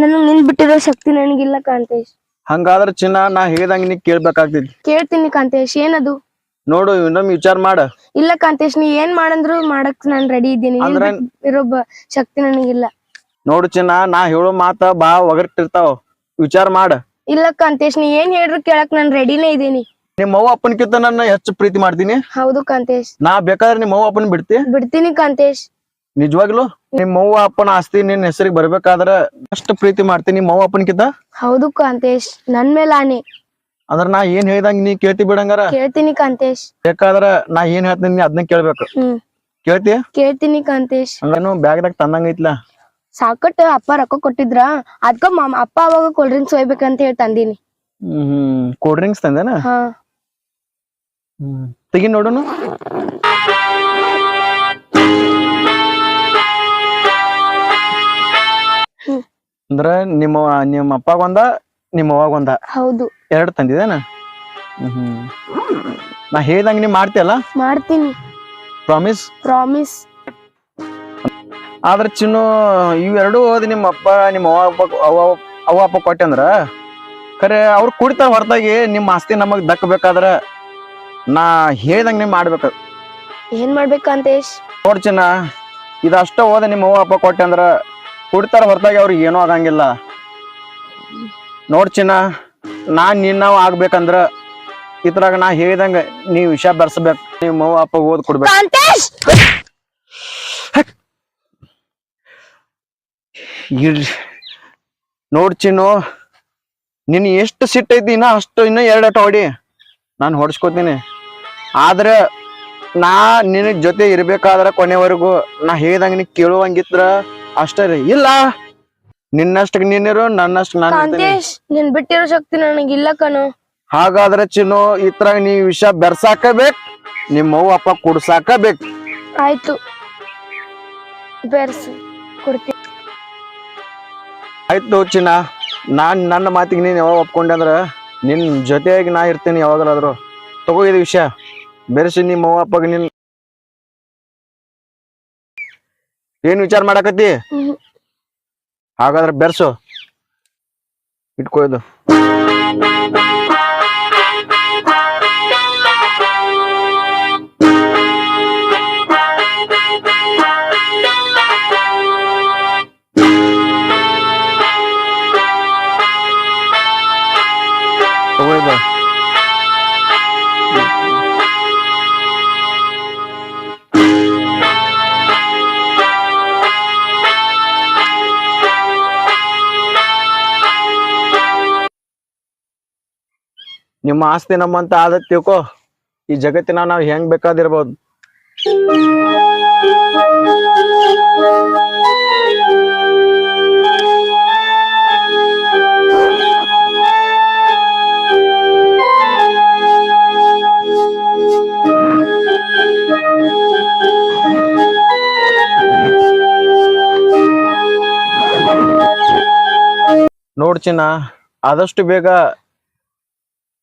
ನನಗ್ ನಿನ್ ಬಿಟ್ಟಿರೋ ಶಕ್ತಿ ನನಗಿಲ್ಲ ಕಾಂತೇಶ್. ಹಂಗಾದ್ರ ಚಿನ್ನ ನಾ ಹೇಳ್ದಂಗ ನೀ ಕೇಳ್ಬೇಕಾಗ್ತೈತಿ. ಕೇಳ್ತೀನಿ ಕಾಂತೇಶ್. ಏನದು? ನೋಡು ಇನ್ನೊಮ್ಮೆ ವಿಚಾರ ಮಾಡ. ಇಲ್ಲ ಕಾಂತೇಶ್ ನೀ ಏನ್ ಮಾಡಂದ್ರು ಮಾಡಕ್ ನಾನ್ ರೆಡಿ ಇದ್ದೀನಿ. ಅಂದ್ರ- ಇರೋ ಶಕ್ತಿ ನನಗಿಲ್ಲ. ನೋಡು ಚಿನ್ನ ನಾ ಹೇಳೋ ಮಾತ ಬಾ ಒಗರ್ತಿರ್ತಾವ ವಿಚಾರ ಮಾಡ. ಇಲ್ಲ ಕಾಂತೇಶ್ ನೀ ಏನ್ ಹೇಳ್ರು ಕೇಳಕ್ ನಾನ್ ರೆಡಿನೇ ಇದ್ದೀನಿ. ನಿಮ್ಮ ಅವ್ವ ಅಪ್ಪನಕ್ಕಿಂತ ನನ್ನ ಹೆಚ್ಚು ಪ್ರೀತಿ ಮಾಡ್ತೀನಿ. ಹೌದು ಕಾಂತೇಶ್. ನಾ ಬೇಕಾದ್ರೆ ನಿಮ್ಮ ಅವ್ವ ಅಪ್ಪನ ಬಿಡ್ತಿ? ಬಿಡ್ತೀನಿ ಕಾಂತೇಶ್. ನಿಜವಾಗ್ಲು? ನಿಮ್ಮ ಅವ್ವ ಅಪ್ಪನ ಆಸ್ತಿ ನಿನ್ನ ಹೆಸರಿಗೆ ಬರ್ಬೇಕಾದ್ರ ಅಷ್ಟು ಪ್ರೀತಿ ಮಾಡ್ತೀನಿ ನಿಮ್ಮ ಅವ್ವ ಅಪ್ಪನಕ್ಕಿಂತ ಹೌದು ಕಾಂತೇಶ್ ನನ್ ಮೇಲೆ ಆನೆ ಅಂದ್ರ ನಾ ಏನ್ ಹೇಳಿದಂಗ ನೀ ಕೇಳ್ತಿ ಬಿಡಂಗಾರ? ಕೇಳ್ತೀನಿ ಕಾಂತೇಶ್. ಬೇಕಾದ್ರ ನಾ ಏನ್ ಹೇಳ್ತೀನಿ ನೀ ಅದನ್ನ ಕೇಳ್ಬೇಕು. ಹ್ಮ್. ಕೇಳ್ತಿ? ಕೇಳ್ತೀನಿ ಕಾಂತೇಶ್. ಹಂಗನು ಬ್ಯಾಗ್ದಾಗ ತಂದಂಗ ಐತ್ಲಾ? ಸಾಕಟ್ಟು ಅಪ್ಪ ರೊಕ್ಕ ಕೊಟ್ಟಿದ್ರ ಅದ್ಕ ಮಾಮ ಅಪ್ಪ ಅವಾಗ ಕೋಲ್ಡ್ ಡ್ರಿಂಕ್ಸ್ ಒಯ್ಬೇಕಂತ ಹೇಳಿ ತಂದೀನಿ. ಹ್ಮ್ ಕೋಲ್ಡ್ ಡ್ರಿಂಕ್ಸ್ ತಂದೇನ? ಹಾ. ಹ್ಮ್. ತೆಗಿ ನೋಡುನು ಅಂದ್ರ ನಿಮ್ಮ ನಿಮ್ಮ ಅಪ್ಪಾಗ ಒಂದ ನಿಮ್ಮ ಅವಾಗ ಒಂದ ಹೌದು. ಎರಡು ತಂದಿದೇನ ಹ್ಮ್. ನಾ ಹೇಳ್ದಂಗ ನೀ ಮಾಡ್ತೀಯಲ್ಲ? ಮಾಡ್ತೀನಿ. ಪ್ರಾಮಿಸ್ ಪ್ರಾಮಿಸ್ ಆದ್ರ ಚಿನ್ನು ಇವೆರಡು ಓದಿ ನಿಮ್ಮ ಅಪ್ಪ ನಿಮ್ಮ ಅವ್ವ ಅಪ್ಪ ಅವ್ವ ಅವ್ವ ಅಪ್ಪ ಕೊಟ್ಟೆ ಅಂದ್ರ? ಖರೆ ಅವ್ರು ಕುಡಿತಾರ ಹೊರತಾಗಿ ನಿಮ್ಮ ಆಸ್ತಿ ನಮಗ್ ದಕ್ಕಬೇಕಾದ್ರ ನಾ ಹೇಳ್ದಂಗ ನೀ ಮಾಡ್ಬೇಕು. ಏನ್ ಮಾಡ್ಬೇಕಂತೇಶ್ ನೋಡ್ ಚಿನ್ನ ಇದಷ್ಟ ಓದ ನಿಮ್ಮ ಅವ್ವ ಅಪ್ಪ ಕೊಟ್ಟೆ ಅಂದ್ರ ಕುಡಿತಾರ ಹೊರತಾಗಿ ಅವ್ರಿಗೆ ಏನೂ ಆಗಂಗಿಲ್ಲ. ನೋಡ್ ಚಿನ್ನ ನಾ ನಿನ್ನವ್ ಆಗ್ಬೇಕಂದ್ರ ಇದ್ರಾಗ ನಾ ಹೇಳಿದಂಗ ನೀ ವಿಷಯ ಬರ್ಸ್ಬೇಕು ನಿಮ್ಮ ಅವ್ವ ಅಪ್ಪ ಓದ್ ಕೊಡ್ಬೇಕು. ನೋಡ್ ಚಿನ್ನು ನಿನ್ ಎಷ್ಟು ಸಿಟ್ಟೈತಿ ಇನ್ನ ಅಷ್ಟು ಇನ್ನ ಎರಡು ಆಟ ಹೊಡಿ ನಾನು ಹೊಡ್ಸ್ಕೊತೀನಿ. ಆದ್ರೆ ನಾ ನಿನ್ನ ಜೊತೆ ಇರ್ಬೇಕಾದ್ರ ಕೊನೆವರೆಗೂ ನಾ ಹೇಳ್ದಂಗ ನೀ ಕೇಳುವಂಗಿತ್ರ ಅಷ್ಟೇ ರೀ. ಇಲ್ಲ. ನಿನ್ನಷ್ಟಕ್ ನೀನಿರು ನನ್ನಷ್ಟು ನಾನು ಕಾಂತೇಶ್ ನಿನ್ ಬಿಟ್ಟಿರೋ ಶಕ್ತಿ ನನಗಿಲ್ಲ ಕಣೋ. ಹಾಗಾದ್ರೆ ಚಿನ್ನು ಇದ್ರಾಗ ನೀ ವಿಷ ಬೆರ್ಸಾಕ ಬೇಕ್ ನಿಮ್ಮ ಅವ್ವ ಅಪ್ಪ ಕುಡ್ಸಾಕ ಬೇಕ್ ಆಯ್ತು. ಬೆರ್ಸು ಕೊಡ್ತೀನಿ. ಆಯ್ತು ಚಿನ್ನ ನಾನ್ ನನ್ನ ಮಾತಿಗೆ ನೀನ್ ಯಾವಾಗ ಒಪ್ಕೊಂಡೆ ಅಂದ್ರ ನಿನ್ ಜೊತೆಯಾಗಿ ನಾ ಇರ್ತೀನಿ ಯಾವಾಗಲಾದ್ರು. ತಗೋ ಇದು ವಿಷಯ ಬೆರೆಸಿ ನಿಮ್ಮ ಅವ್ವ ಅಪ್ಪಗ ನಿನ್ ಏನ್ ವಿಚಾರ ಮಾಡಕತ್ತಿ. ಹಾಗಾದ್ರೆ ಬೆರ್ಸು ಇಟ್ಕೋ ಇದು ನಿಮ್ಮ ಆಸ್ತಿ ನಮ್ಮಂತ ಆದ ತಿಳ್ಕೋ ಈ ಜಗತ್ತಿನ ನಾವು ಹೆಂಗ್ ಬೇಕಾದಿರ್ಬೋದು. ನೋಡ್ ಚಿನ್ನ ಆದಷ್ಟು ಬೇಗ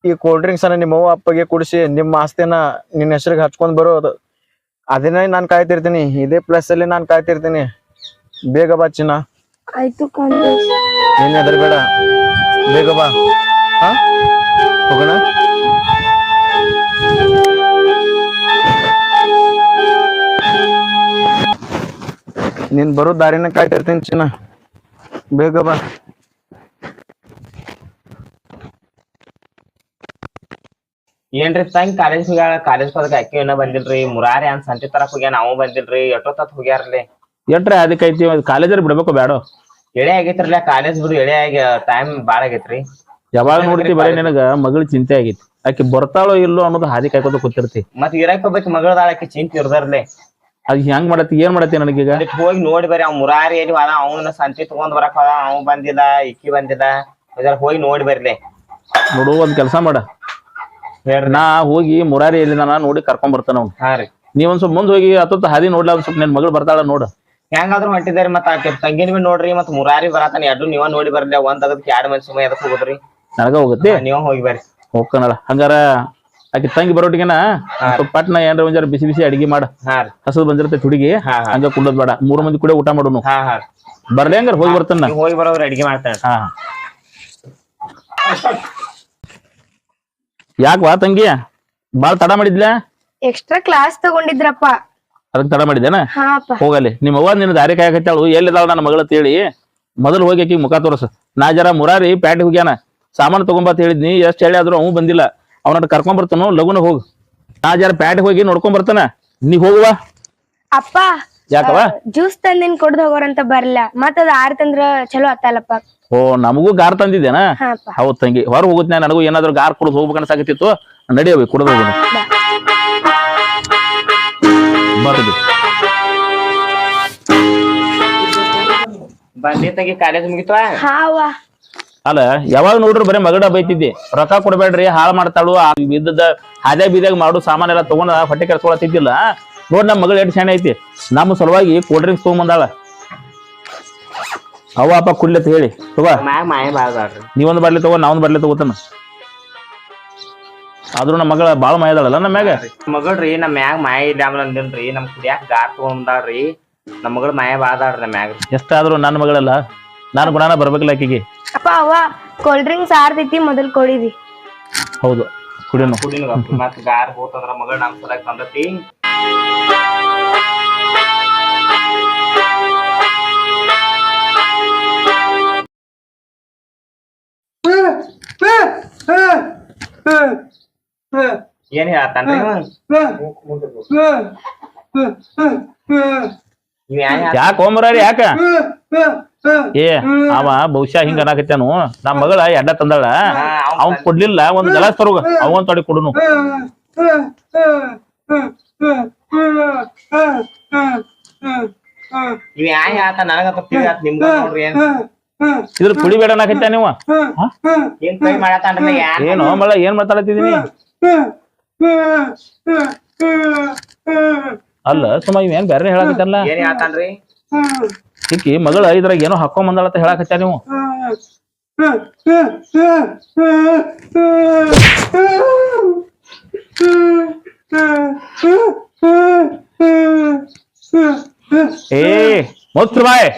ಈ ಕೋಲ್ಡ್ ಡ್ರಿಂಕ್ಸ್ ಅನ್ನ ನಿಮ್ಮ ಅವ್ವ ಅಪ್ಪಗೆ ಕುಡಿಸಿ ನಿಮ್ಮ ಆಸ್ತಿನ ನಿನ್ನ ಹೆಸರಿಗೆ ಹಚ್ಕೊಂಡ್ ಬರೋದು ಅದನ್ನೇ ನಾನು ಕಾಯ್ತಿರ್ತೀನಿ. ಇದೇ ಪ್ಲಸ್ ಅಲ್ಲಿ ನಾನು ಕಾಯ್ತಿರ್ತೀನಿ. ಬೇಗ ಬಾ ಚಿನ್ನ. ಆಯ್ತು ಕಾಂತೇಶ್. ನೀನ್ ಹೆದರ್ಬೇಡ. ಬೇಗ ಬಾ. ಹಾ? ಹೋಗೋಣ? ನೀನ್ ಬರೋ ದಾರಿನ ಕಾಯ್ತಿರ್ತೀನಿ ಚಿನ್ನ. ಬೇಗ ಬಾ. ಏನ್ರಿ ತಂಗ್ ಕಾಲೇಜ್ ಹೋಗ್ಯಾಳ ಕಾಲೇಜ್ ಪದಕ ಅಕ್ಕಿ ಏನ ಬಂದಿಲ್ರಿ? ಮುರಾರಿ ಅಂತ ಸಂತಿ ತರಕ್ ಹೋಗ್ಯಾನ ನಾವು ಬಂದಿಲ್ರಿ ಎಷ್ಟೊತ್ತ ಹೋಗ್ಯಾರ್ಲಿ. ಎಟ್ರಿ ಅದಕ್ಕೈತಿ ಕಾಲೇಜರ್ ಬಿಡ್ಬೇಕು ಬೇಡ ಎಳೆ ಆಗೈತ್ರಲ್ಲ ಕಾಲೇಜ್ ಬಿಡು ಎಳೆ ಆಗಿ ಟೈಮ್ ಬಾಳ ಆಗೈತ್ರಿ. ಯಾವಾಗ ನೋಡ್ತಿ ಬರೀ ನಿನಗ ಮಗಳ ಚಿಂತೆ ಆಗೈತಿ. ಆಕಿ ಬರ್ತಾಳೋ ಇಲ್ಲೋ ಅನ್ನೋದು ಹಾದಿ ಕಾಯ್ಕೋತ ಕೂತಿರ್ತಿ. ಮತ್ ಇರಕ್ ಹೋಗ್ಬೇಕು ಮಗಳದಾಳ ಆಕಿ ಚಿಂತೆ ಇರ್ದಾರ್ಲೆ. ಅದ್ ಹೆಂಗ್ ಮಾಡತ್ತಿ ಏನ್ ಮಾಡತ್ತಿ ನನಗೀಗ ಹೋಗಿ ನೋಡಿ ಬರ್ರಿ ಅವ್ ಮುರಾರಿ ಎಲ್ಲಿ ಅದ ಅವನ ಸಂತಿ ತಗೊಂಡ್ ಬರಕ್ ಹೋದ ಅವ್ ಬಂದಿಲ್ಲ ಇಕ್ಕಿ ಬಂದಿಲ್ಲ ಇದರ ಹೋಗಿ ನೋಡಿ ಬರ್ಲಿ. ನೋಡು ಒಂದ್ ಕೆಲಸ ಮಾಡ. ಹೇಳ್ರಿ. ನಾ ಹೋಗಿ ಮುರಾರಿ ಎಲ್ಲಿ ನಾನು ನೋಡಿ ಕರ್ಕೊಂಡ್ ಬರ್ತಾನ ಅವ್ನು. ಹಾ ರೀ. ನೀವ್ ಒಂದ್ ಸ್ವಲ್ಪ ಮುಂದ್ ಹೋಗಿ ಅತ್ತ ಹಾದಿ ನೋಡ್ಲ ಒಂದ್ ಸ್ವಲ್ಪ ನಿನ್ ಮಗಳು ಬರ್ತಾಳ ನೋಡು. ಹೆಂಗಾದ್ರು ಹೊಂಟಿದ್ದಾರೆ ಮತ್ತ ಆಕೆ ತಂಗಿನ ಬಿ ನೋಡ್ರಿ ಮತ್ ಮುರಾರಿ ಬರತಾನ ಎರಡು ನೀವ ನೋಡಿ ಬರ್ಲಿ ಒಂದ್ ಅದಕ್ಕೆ ಎರಡ್ ಮಂದಿ ಸುಮ್ಮ ಎದಕ್ ಹೋಗುದ್ರಿ? ನನಗ ಹೋಗುತ್ತೆ? ನೀವ್ ಹೋಗಿ ಬರ್ರಿ. ಹೋಗ್ಕನಲ್ಲ. ಹಂಗಾರ ಆಕಿ ತಂಗಿ ಬರೋಟಿಗೆನ ಸ್ವಲ್ಪ ಪಟ್ನ ಏನ್ರ ಒಂಜಾರ ಬಿಸಿ ಬಿಸಿ ಅಡಿಗೆ ಮಾಡ. ಹಾ ರೀ. ಹಸದ್ ಬಂದಿರ್ತೈತಿ ಹುಡುಗಿ ಹಾ ಹಾ. ಹಂಗ ಕುಡೋದ್ ಬೇಡ. ಮೂರ್ ಮಂದಿ ಕೂಡ ಊಟ ಮಾಡೋನು. ಹಾ ಹಾ. ಬರ್ಲಿ ಹಂಗಾರ ಹೋಗಿ ಬರ್ತಾನ ಹೋಗಿ ಬರೋವ್ರಿ ಅಡಿಗೆ ಮಾಡ್ತಾನೆ ಹಾ. ಯಾಕವಾ ತಂಗಿ? ಬಾಳ ತಡ ಮಾಡಿದ್ಲಾ? ಎಕ್ಸ್ಟ್ರಾ ಕ್ಲಾಸ್ ತಗೊಂಡಿದ್ರಪ್ಪ. ಅದಕ್ಕೆ ತಡ ಮಾಡಿದ್ದೇನ? ಹೋಗಲಿ. ನಿಮ್ಮ ಅವ್ವ ನಿನ್ನ ದಾರಿ ಕಾಯಕತ್ತಾಳು. ಎಲ್ಲಿದಾಳ ನನ್ನ ಮಗಳ ತೇಳಿ ಮೊದಲು ಹೋಗಿ ಆಕಿ ಮುಖ ತೋರಸ. ನಾ ಜರ ಮುರಾರಿ ಪ್ಯಾಟ್ ಹೋಗ್ಯಾನ. ಸಾಮಾನು ತಗೊಂಬತ್ ಹೇಳಿದ್ನಿ. ಎಷ್ಟು ಹೇಳಿ ಆದ್ರೂ ಅವ್ ಬಂದಿಲ್ಲ. ಅವನ ಕರ್ಕೊಂಡ್ ಬರ್ತಾನು ಲಗುನ ಹೋಗು. ನಾ ಜರ ಪ್ಯಾಟ್ ಹೋಗಿ ನೋಡ್ಕೊಂಡ್ ಬರ್ತಾನ. ನೀ ಹೋಗುವ ಅಪ್ಪ ಯಾಕವ ಜ್ಯೂಸ್ ತಂದಿನ್ ಕೊಡ್ದು ಹೋಗೋರಂತ ಬರಲ್ಲ ಮತ್ತ ಅದ ಆರ್ ತಂದ್ರ ಚಲೋ ಆತಲ್ಲಪ್ಪ. ಓ ನಮಗೂ ಗಾರ್ ತಂದಿದ್ದೇನಾ? ಹೌದು ಹೌದ್ ತಂಗಿ. ಹೊರ ಹೋಗುತ್ತ ನನಗೂ ಏನಾದ್ರು ಗಾರ್ ಕುಡಿದು ಹೋಗ್ಬೇಕನ್ನ ಸಾಕತ್ತಿತ್ತು ನಡಿಯವಿ ಕುಡಿದು ಹೋಗುದು ಬರ್ರಿ. ಬಂದಿ ತಂಗಿ ಕಾಲೇಜ್ ಅಲ್ಲ ಯಾವಾಗ ನೋಡ್ರಿ ಬರೀ ಮಗಡ ಬೈತಿದ್ದಿ. ರೊಕ್ಕ ಕೊಡ್ಬೇಡ್ರಿ ಹಾಳು ಮಾಡ್ತಾಳು ಆ ಇದ್ದದ ಹಾದ್ಯಾ ಬೀದಾಗ ಮಾಡು ಸಾಮಾನ್ ಎಲ್ಲ ತಗೊಂಡ ಹೊಟ್ಟೆ ಕೆಡ್ಸ್ಕೊಳತಿದ್ದಿಲ್ಲ ನೋಡ್ ನಮ್ಮ ಮಗಳು ಎಷ್ಟು ಶಾಣೆ ಐತಿ. ನಮ್ಮ ಸಲುವಾಗಿ ಕೂಲ್ ಡ್ರಿಂಕ್ಸ್ ತಗೊಂಬಂದಾಳ. ಅವ ಅಪ್ಪ ಕುಡ್ಲತ್ ಹೇಳಿ. ತಗೋ. ಮ್ಯಾಗ ಮಾಯ ನೀವೊಂದು ಬರ್ಲಿ ತಗೋ ನಾವೊಂದು ಬರ್ಲಿ ತಗೋತಾನ ಆದ್ರೂ ನಮ್ಮ ಮಗಳ ಬಾಳ ಮಾಯದಳಲ್ಲ ನಮ್ಮ ಮ್ಯಾಗ? ಮಗಳ್ರಿ ನಮ್ಮ ಮ್ಯಾಗ ಮಾಯ ಡ್ಯಾಮ್ ಅಂದಿನ್ರಿ. ನಮ್ ಕುಡಿಯಾಕ ಗಾರ್ ತಗೊಂಡ್ರಿ ನಮ್ ಮಗಳ ಮಾಯ ಬಾಳ್ದಾಳ್ರಿ ನಮ್ಮ ಮ್ಯಾಗ ಎಷ್ಟಾದ್ರೂ ನನ್ನ ಮಗಳಲ್ಲ? ನಾನು ಗುಣಾನ ಬರ್ಬೇಕಲ್ಲ ಆಕಿಗೆ? ಅಪ್ಪ ಅವ್ವ ಕೋಲ್ಡ್ ಡ್ರಿಂಕ್ಸ್ ಆರ್ತೈತಿ ಮೊದಲ್ ಕೊಡಿದಿ. ಹೌದು. ಕುಡಿಯೋ ಕುಡಿನ ಮತ್ತೆ ಗಾರ್ ಹೋತಂದ್ರ ಮಗಳ ನಮ್ ಸಲಕ್ ತಂದತಿ ಏನ್ ಹೇಳತ್ತಾನ? ಯಾಕ ಹೋಮರಾರಿ ಯಾಕ ಏ ಅವ ಬಹುಶಃ ಹಿಂಗ ಅನ್ನಕತ್ತಾನು ನಮ್ಮ ಮಗಳ ಎಡ್ಡ ತಂದಾಳ ಅವ್ನ್ ಕೊಡ್ಲಿಲ್ಲ ಒಂದ್ ಗಲಾಸ್ ತರೋಗ ಅವನ್ ತೊಡಿ ಕೊಡುನು ಇದ್ರ ಕುಡಿಬೇಡ ಅನ್ನಕತ್ತ ನೀವು? ಏನ್ ಮಳ ಏನ್ ಮಾತಾಡತಿದೀನಿ ಅಲ್ಲ ಸುಮ್ಮ ಇವ್ ಏನ್ ಬೇರೆ ಹೇಳಕತ್ತಲ್ಲ ಏನ್ ಹೇಳ್ತಾನ್ರಿ? ಈಕಿ ಮಗಳ ಇದ್ರಾಗ ಏನೋ ಹಾಕೊಂಡ್ ಅಂತ ಹೇಳಕತ್ತ ನೀವು ಏ ಮೊಸ್ರು ಬಾಯ್.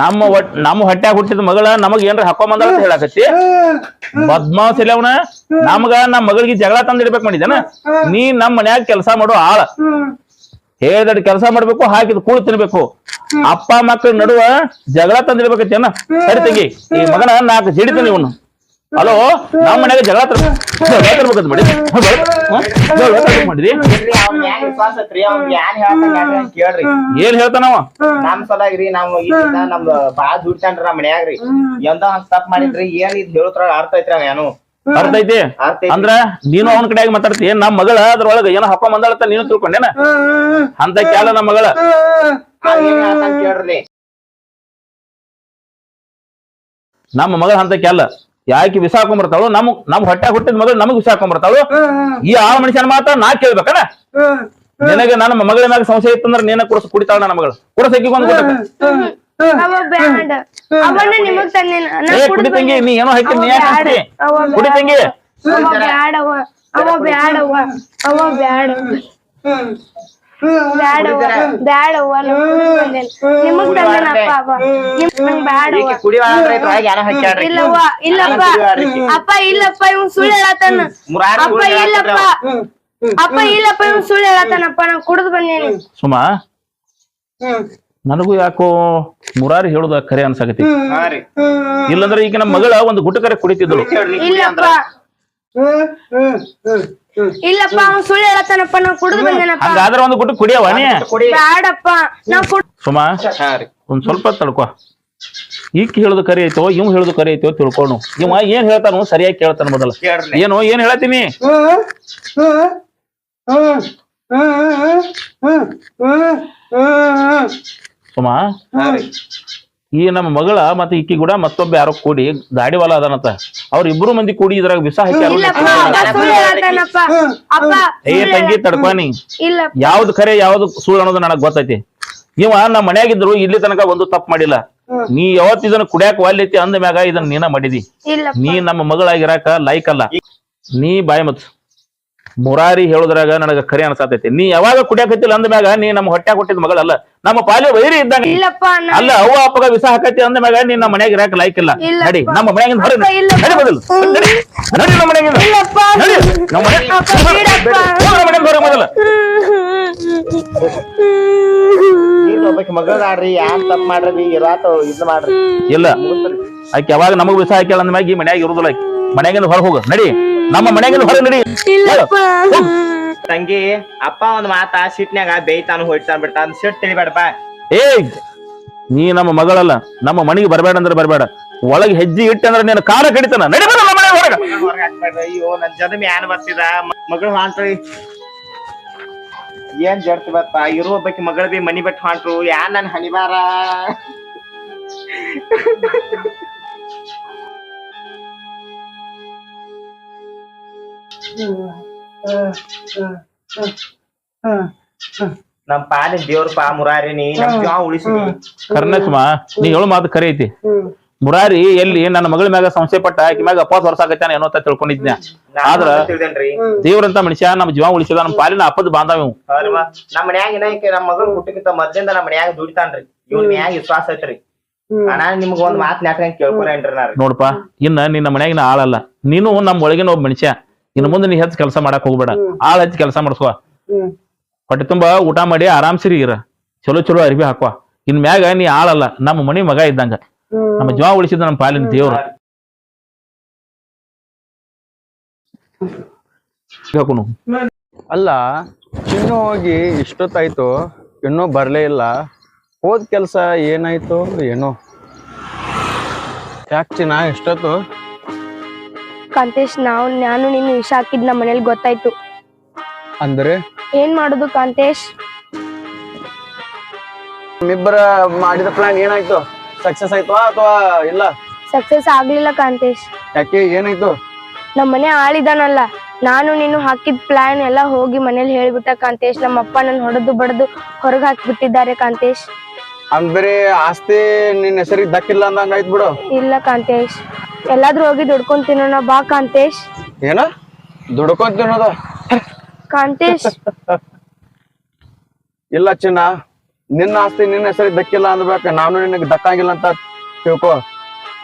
ನಮ್ಮ ನಮ್ಮ ಹೊಟ್ಟ್ಯಾಗ ಹುಟ್ಟಿದ ಮಗಳ ನಮಗ್ ಏನ್ರ ಹಾಕೊಂಬಂದ ಅಂತ ಹೇಳಕತ್ತಿ. ಬದ್ಮಾಸ್ ಇಲ್ಲ ಅವನ. ನಮಗ ನಮ್ಮ ಮಗಳಿಗೆ ಜಗಳ ತಂದ್ ಇಡ್ಬೇಕು ಮಾಡಿದನ ನೀ ನಮ್ಮ ಮನ್ಯಾಗ ಕೆಲಸ ಮಾಡೋ ಆಳ. ಹೇಳ್ದಡ್ ಕೆಲಸ ಮಾಡ್ಬೇಕು, ಹಾಕಿದ್ ಕೂಳು ತಿನ್ಬೇಕು. ಅಪ್ಪ ಮಕ್ಕಳ ನಡುವ ಜಗಳ ತಂದಿಡ್ಬೇಕತ್ತೇನ ಸರಿ ತಂಗಿ, ಈ ಮಗನ ನಾಲ್ಕು ಜಿಡಿತೀನಿ ಇವನು. ಹಲೋ ನಮ್ಮ ಮನ್ಯಾಗ ಜಗಳ ತರ ಜಗಳ ತರ್ಬೇಕಂತ ಮಾಡಿ ಜಗಳ ತರ್ಬೇಕ್ ಏನ್ ಹೇಳ್ತಾನವ ನಮ್ ಸಲಾಗ್ರಿ ನಾವು ಇಲ್ಲಿಂದ ನಮ್ದು ಬಾಳ ದುಡ್ತಾನ್ರಿ ನಮ್ ಮನ್ಯಾಗ್ರಿ ಎಂದ ಹಂಗ್ ತಪ್ಪ ಮಾಡಿದ್ರಿ ಏನ್ ಇದ್ ಹೇಳತ್ರ ಅರ್ಥ ಐತ್ರಿ ಏನು ಅರ್ಥ ಐತಿ. ಅಂದ್ರ ನೀನು ಅವನ ಕಡೆಯಾಗಿ ಮಾತಾಡ್ತಿ ನಮ್ಮ ಮಗಳ ಅದ್ರೊಳಗ ಏನೋ ಹಪ್ಪ ಮಂದಾಳತ್ತ ನೀನು ತಿಳ್ಕೊಂಡೇನ? ಅಂತ ಕ್ಯಾಲ ನಮ್ಮ ಮಗಳ. ಕೇಳ್ರಿ. ನಮ್ಮ ಮಗಳ ಅಂತ ಕ್ಯಾಲ ಯಾಕೆ ವಿಷ ಹಾಕೊಂಡ್ಬರ್ತಾಳು ನಮ್ ನಮ್ ಹೊಟ್ಟೆ ಹುಟ್ಟಿದ ಮೊದಲು ನಮಗ್ ವಿಷ ಹಾಕೊಂಡ್ಬರ್ತಾಳು ಈ ಆ ಮನುಷ್ಯನ ಮಾತ ನಾ ಕೇಳ್ಬೇಕನ? ನಿನಗೆ ನನ್ನ ಮಗಳ ಮ್ಯಾಗ ಸಂಶಯ ಇತ್ತಂದ್ರ ನೀನ ಕುಡಿಸ್ ಕುಡಿತಾಳ ನನ್ನ ಮಗಳು ಕುಡಸ. ಒಂದು ಅವ ಬ್ಯಾಡ. ಅವನ್ನ ನಿಮಗ್ ತಂದೇನ ನಾ ಕುಡಿ ತಂಗಿ ನೀ ಏನೋ ಹಾಕಿ ನೀ ಯಾಕೆ? ಕುಡಿ ತಂಗಿ. ಅವ ಬ್ಯಾಡವ ಅವ ಬ್ಯಾಡವ ಅವ ಬ್ಯಾಡ ಬ್ಯಾಡವ ಇಲ್ಲವ್ವ ಇಲ್ಲಪ್ಪ. ಅಪ್ಪ ಇಲ್ಲಪ್ಪ ಇವ್ ಸುಳ್ಳು ಅಪ್ಪ ಇಲ್ಲಪ್ಪ. ಅಪ್ಪ ಇಲ್ಲಪ್ಪ ಇವ್ ಸುಳ್ಳು ಹೇಳತ್ತಾನಪ್ಪ. ನಾ ಕುಡ್ದ್ ಬಂದೇನಿ. ಸುಮಾ ನನಗೂ ಯಾಕೋ ಮುರಾರಿ ಹೇಳುದ ಕರೆ ಅನ್ಸಾಕತಿ ಇಲ್ಲಂದ್ರೆ ಈಗ ನಮ್ಮ ಮಗಳ ಒಂದು ಗುಟ್ಟ ಕರೆ ಕುಡಿತಿದ್ಳು ಕುಡಿ ಇಲ್ಲಪ್ಪ ಇಲ್ಲಪ್ಪ ಅವ್ನ್ ಸುಳ್ಳು ಹೇಳತಾನಪ್ಪ ನಾ ಕುಡ್ದ್ ಬಂದೇನಪ್ಪ ಹಂಗಾದ್ರೆ ಒಂದು ಗುಟ್ಟು ಕುಡಿಯವ ನೀ ಕುಡಿ ಬ್ಯಾಡಪ್ಪ ನಾ ಕುಡ್ ಸುಮಾ ಹಾ ರೀ ಒಂದ್ ಸ್ವಲ್ಪ ತಡ್ಕೊ ಈಕ್ ಹೇಳುದು ಕರಿ ಐತೋ ಇವ್ ಹೇಳುದು ಕರಿ ಐತೋ ತಿಳ್ಕೊಂಡು ಇವ ಏನ್ ಹೇಳ್ತಾನೋ ಸರಿಯಾಗಿ ಕೇಳ್ತಾನ ಮೊದಲ ಕೇಳ್ರಿ ಏನು ಏನ್ ಹೇಳತ್ತೀನಿ ಸುಮಾ ಹಾ ರೀ ಈ ನಮ್ಮ ಮಗಳ ಮತ್ತೆ ಇಕ್ಕಿ ಕೂಡ ಮತ್ತೊಬ್ಬ ಯಾರೋ ಕೂಡಿ ಗಾಡಿ ವಾಲ ಅದಾನಂತ. ಅವ್ರ ಇಬ್ರು ಮಂದಿ ಕೂಡಿ ಇದ್ರಾಗ ವಿಷ ಹಾಕಿ ಇಲ್ಲಪ್ಪ ಅಪ್ಪ ಸುಳ್ಳು ಏ ತಂಗಿ ತಡ್ಕೊನಿ ಇಲ್ಲಪ್ಪ. ಯಾವ್ದು ಖರೆ ಯಾವ್ದು ಸುಳ್ಳು ಅನ್ನೋದು ನನಗ್ ಗೊತ್ತೈತಿ. ಇವ ನಮ್ಮ ಮನ್ಯಾಗಿದ್ರು ಇಲ್ಲಿ ತನಕ ಒಂದು ತಪ್ಪು ಮಾಡಿಲ್ಲ. ನೀ ಯಾವತ್ ಇದನ್ನ ಕುಡ್ಯಾಕ ವಾಲ್ಯತಿ ಅಂದ ಮ್ಯಾಗ ಇದನ್ನ ನೀನ ಮಾಡಿದಿ. ನೀ ನಮ್ಮ ಮಗಳಾಗಿರಾಕ ಲೈಕ್ ಅಲ್ಲ. ನೀ ಬಾಯ್ ಮತ್ ಮುರಾರಿ ಹೇಳುದ್ರಾಗ ನನಗ ಕರಿ ಅನ್ಸಾತೈತಿ. ನೀ ಯಾವಾಗ ಕುಡಿಯಾಕತ್ತಿಲ್ಲ ಅಂದ ಮ್ಯಾಗ ನೀ ನಮ್ಮ ಹೊಟ್ಟೆ ಕೊಟ್ಟಿದ್ ಮಗಳಲ್ಲ ನಮ್ಮ ಪಾಲೆ ವೈರಿ ಇದ್ದಂಗ. ಇಲ್ಲಪ್ಪ ನಾ ಅಲ್ಲ ಅವ್ವ ಅಪ್ಪಗ ವಿಸ ಹಾಕತಿ ಅಂದ ಮ್ಯಾಗ ನೀನ್ ನಮ್ಮ ಮನ್ಯಾಗ ಇರಾಕ ಲೈಕ್ ಇಲ್ಲ. ನಡಿ ನಮ್ಮ ಮನ್ಯಾಗಿಂದ ಇಲ್ಲಪ್ಪ. ನಡಿ. ಮೊದಲು. ನಡಿ ನಡಿ ನಮ್ಮ ಮನ್ಯಾಗಿಂದ. ಇಲ್ಲಪ್ಪ. ನಡಿ ನಮ್ಮ ಮನೆ ಅಪ್ಪ, ಬಿಡಪ್ಪ. ಹೋಗ್ ನಮ್ಮ ಮನ್ಯಾಗಿಂದ ಹೊರಗೆ ಮೊದಲು. ಮಗಳಾಡ್ರಿ ಯಾನ್ ತಪ್ಪ ಮಾಡ್ರಿ ಇರಾತ ಇದ್ ಮಾಡ್ರಿ. ಇಲ್ಲ. ಆಕೆ ಯಾವಾಗ ನಮಗ್ ವಿಸ ಹಾಕ್ಯಾಳ ಅಂದ ಮ್ಯಾಗ ಈ ಮನ್ಯಾಗ ಇರುದಿಲ್ಲ ಆಕಿ. ಮನ್ಯಾಗಿಂದ ಹೊರ ಹೋಗು. ನಡಿ. ನಮ್ಮ ಮನೆಗೆ ಹೊರಗೆ ನಡಿ. ತಂಗಿ ಅಪ್ಪ ಒಂದ್ ಮಾತ ಸಿಟ್ನ್ಯಾಗ ಬೇಯ್ತಾನ ಹೊಯ್ತಾನ ಬಿಡ್ತಾನ. ಸಿಟ್ ತಿಳಿಬೇಡಪ್ಪ. ಏಯ್ ನೀ ನಮ್ಮ ಮಗಳಲ್ಲ ನಮ್ಮ ಮನೆಗೆ ಬರಬೇಡ ಅಂದ್ರೆ ಬರಬೇಡ. ಒಳಗೆ ಹೆಜ್ಜೆ ಇಟ್ಟ ಅಂದ್ರೆ ನೀನು ಕಾರ ಕಡಿತಾನ. ನಡಿ ಬರ ನಮ್ಮ ಮನೆ ಹೊರಗೆ. ಅಯ್ಯೋ ನನ್ ಜನ್ಮ ಏನ್ ಬರ್ತಿದ? ಮಗಳು ಹಾಂಟ್ರಿ. ಏನ್ ಜಡ್ತಿ ಬತ್ತ ಇರೋ ಒಬ್ಬಾಕಿ ಮಗಳ ಬಿ ಮನಿ ಬಿಟ್ಟು ಹೊಂಟ್ರು. ಯಾನ್ ನನ್ ಹಣಿಬಾರ? ನಮ್ ಪಾಲಿನ ದೇವ್ರ ಪಾ ಮುರಾರಿ ನೀ ನಮ್ ಜೀವ ಉಳಿಸಿ ಕರ್ಣಸ್ಮ ನೀ ಹೇಳು ಮಾತು ಕರೆ ಐತಿ ಮುರಾರಿ ಎಲ್ಲಿ ನನ್ನ ಮಗಳ ಮ್ಯಾಗ ಸಂಶಯ ಪಟ್ಟ ಆಕಿ ಮ್ಯಾಗ ಅಪಾಸ್ ವರ್ಷ ಆಗತ್ತಾನ ಏನೋ ಅಂತ ತಿಳ್ಕೊಂಡಿದ್ನ. ಆದ್ರ ತಿಳ್ದೇನ್ರಿ. ದೇವ್ರಂತ ಮನುಷ್ಯ ನಮ್ಮ ಜೀವ ಉಳಿಸಿದ ನಮ್ ಪಾಲಿನ ಅಪ್ಪದ ಬಾಂಧವ ಇವು. ನಮ್ ಮನ್ಯಾಗ ನಮ್ಮ ಈಕಿ ನಮ್ ಮಗಳು ಹುಟ್ಟಕ್ಕಿಂತ ಮದ್ದಿಂದ ನಮ್ ಮನ್ಯಾಗ ದುಡಿತಾನ್ರಿ. ಇವ್ನ ಮ್ಯಾಗ ವಿಶ್ವಾಸ ಐತ್ರಿ. ಅಣ್ಣ ನಿಮ್ಗ ಒಂದ್ ಮಾತ್ ನಾಟ್ಕಂಗ್ ಕೇಳ್ಕೊರೇನ್ರಿ ನಾರಿ ನೋಡಪ್ಪ ಇನ್ನ ನಿನ್ನ ಮನ್ಯಾಗಿನ ಆಳಲ್ಲ. ನೀನು ನಮ್ ಒಳಗಿನ ಒಬ್ಬ ಮನುಷ್ಯ. ಇನ್ನು ಮುಂದೆ ನೀ ಹೆಚ್ಚು ಕೆಲಸ ಮಾಡಕ್ ಹೋಗ್ಬೇಡ. ಆಳ್ ಹೆಚ್ಚು ಕೆಲಸ ಮಾಡಿಸ್ಕೋ. ಹೊಟ್ಟೆ ತುಂಬಾ ಊಟ ಮಾಡಿ ಆರಾಮ್ಸಿರಿ ಇರ ಚಲೋ ಚಲೋ ಅರಿವಿ ಹಾಕುವ. ಇನ್ ಮ್ಯಾಗ ನೀ ಆಳಲ್ಲ ನಮ್ಮ ಮನಿ ಮಗ ಇದ್ದಂಗ. ನಮ್ಮ ಜೀವ ಉಳಿಸಿದ ನಮ್ಮ ಪಾಲಿನ ದೇವ್ರು. ಅಲ್ಲ ಇನ್ನೂ ಹೋಗಿ ಇಷ್ಟೊತ್ತಾಯ್ತು ಇನ್ನೂ ಬರಲೇ ಇಲ್ಲ. ಹೋದ್ ಕೆಲಸ ಏನಾಯ್ತು ಏನೋ. ಯಾಕೆ ಚಿನ್ನ ಇಷ್ಟೊತ್ತು? ಕಾಂತೇಶ್ ನಾವು ನಾನು ನಿನ್ನ ವಿಷ ಹಾಕಿದ್ ನಮ್ಮ ಮನೇಲಿ ಗೊತ್ತಾಯ್ತು. ಅಂದ್ರೆ? ಏನ್ ಮಾಡುದು ಕಾಂತೇಶ್? ನಿಮ್ಮಿಬ್ಬರ ಮಾಡಿದ ಪ್ಲಾನ್ ಏನಾಯ್ತು? ಸಕ್ಸಸ್ ಆಯ್ತು ಅಥವಾ ಇಲ್ಲ? ಸಕ್ಸಸ್ ಆಗ್ಲಿಲ್ಲ ಕಾಂತೇಶ್. ಯಾಕೆ ಏನಾಯ್ತು? ನಮ್ಮ ಮನೆ ಆಳಿದಾನಲ್ಲ ನಾನು ನೀನು ಹಾಕಿದ ಪ್ಲಾನ್ ಎಲ್ಲ ಹೋಗಿ ಮನೇಲಿ ಹೇಳ್ಬಿಟ್ಟ ಕಾಂತೇಶ್ ನಮ್ಮ ಅಪ್ಪ ನನ್ ಹೊಡೆದು ಬಡದು ಹೊರಗೆ ಹಾಕಿಬಿಟ್ಟಿದ್ದಾರೆ ಕಾಂತೇಶ್. ಅಂದ್ರೆ ಆಸ್ತಿ ನಿನ್ನ ಹೆಸರಿಗೆ ದಕ್ಕಿಲ್ಲ ಅಂದಂಗ ಆಯ್ತು ಬಿಡು. ಇಲ್ಲ ಕಾಂತೇಶ್. ಎಲ್ಲಾದ್ರೂ ಹೋಗಿ ದುಡ್ಕೊಂಡ್ ತಿನ್ನೋಣ ಬಾ ಕಾಂತೇಶ್. ಏನ? ದುಡ್ಕೊಂಡ್ ತಿನ್ನೋದ? ಕಾಂತೇಶ್. ಇಲ್ಲ ಚಿನ್ನ ನಿನ್ನ ಆಸ್ತಿ ನಿನ್ನ ಹೆಸರಿಗೆ ದಕ್ಕಿಲ್ಲ ಅಂದ್ಬೇಕ ನಾನು ನಿನಗೆ ದಕ್ಕಾಗಿಲ್ಲ ಅಂತ ತಿಳ್ಕೊ.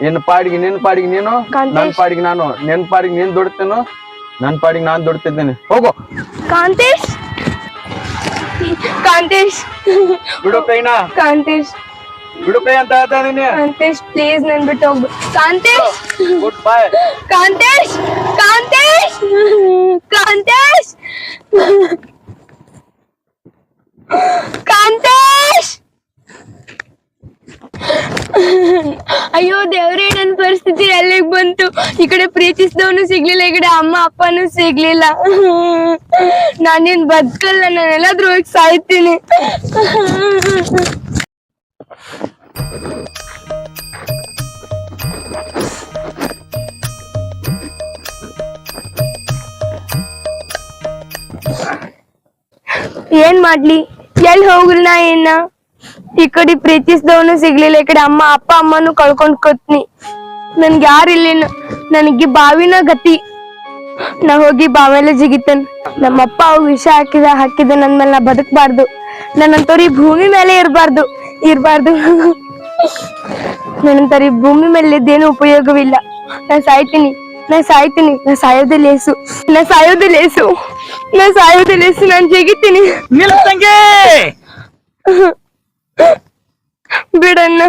ನಿನ್ನ ಪಾಡಿಗೆ ನಿನ್ನ ಪಾಡಿಗೆ ನೀನು ಕಾಂತೇಶ್. ನನ್ನ ಪಾಡಿಗೆ ನಾನು. ನಿನ್ನ ಪಾಡಿಗೆ ನೀನ್ ದುಡ್ತೇನು ನನ್ನ ಪಾಡಿಗೆ ನಾನು ದುಡ್ತಿದ್ದೇನೆ ಹೋಗೋ. ಕಾಂತೇಶ್. ಕಾಂತೇಶ್ ಬಿಡು ಕೈನಾ ಕಾಂತೇಶ್ ಬಿಡು ಕೈ ಅಂತ ಹೇಳ್ತಾ ಇದೀನಿ ಕಾಂತೇಶ್ ಪ್ಲೀಸ್ ನನ್ ಬಿಟ್ಟು ಹೋಗ್ಬ ಕಾಂತೇಶ್ ಗುಡ್ ಬಾಯ್ ಕಾಂತೇಶ್ ಕಾಂತೇಶ್ ಕಾಂತೇಶ್ ಕಾಂತೇಶ್ ಅಯ್ಯೋ ದೇವ್ರೇ, ನನ್ ಪರಿಸ್ಥಿತಿ ಎಲ್ಲಿಗ್ ಬಂತು? ಈ ಕಡೆ ಪ್ರೀತಿಸಿದವನು ಸಿಗ್ಲಿಲ್ಲ, ಈ ಕಡೆ ಅಮ್ಮ, ಅಪ್ಪನೂ ಸಿಗ್ಲಿಲ್ಲ. ನಾನೇನ್ ಬದ್ಕಲ್ಲ ನಾನು ಎಲ್ಲಾದ್ರೂ ಹೋಗಿ ಸಾಯ್ತೀನಿ. ಏನ್ ಮಾಡ್ಲಿ? ಎಲ್ಲಿ ಹೋಗ್ಲಿ ನಾ ಏನ ಈ ಕಡೆ ಪ್ರೀತಿಸಿದವನು ಸಿಗ್ಲಿಲ್ಲ, ಈ ಕಡೆ ಅಮ್ಮ, ಅಪ್ಪ, ಅಮ್ಮನು ಕಳ್ಕೊಂಡ್ ಕೂತ್ನಿ. ನನ್ಗೆ ಯಾರಿಲ್ಲ ನನಗೆ ಬಾವಿನ ಗತಿ. ನಾ ಹೋಗಿ ಬಾವೆಲ್ಲ ಜಿಗಿತನ್. ನಮ್ಮಪ್ಪ ಅವ್ ವಿಷ ಹಾಕಿದ ಹಾಕಿದ ನನ್ ಮೇಲೆ ನಾ ಬದುಕಬಾರ್ದು. ನನ್ನಂತವ್ರಿ ಭೂಮಿ ಮೇಲೆ ಇರಬಾರ್ದು. ಇರಬಾರ್ದು. ನನ್ನಂತರಿ ಭೂಮಿ ಮೇಲೆ ಇದ್ದೇನು ಉಪಯೋಗವಿಲ್ಲ. ನಾ ಸಾಯ್ತೀನಿ. ನಾ ಸಾಯ್ತೀನಿ. ನಾ ಸಾಯೋದ ಲೇಸು ನಾ ಸಾಯೋದ ಲೇಸು ನಾ ಸಾಯೋದ ಲೇಸು ನಾನ್ ಜಿಗಿತೀನಿ. ನಿಲ್ ತಂಗಿ ಬಿಡಣ್ಣ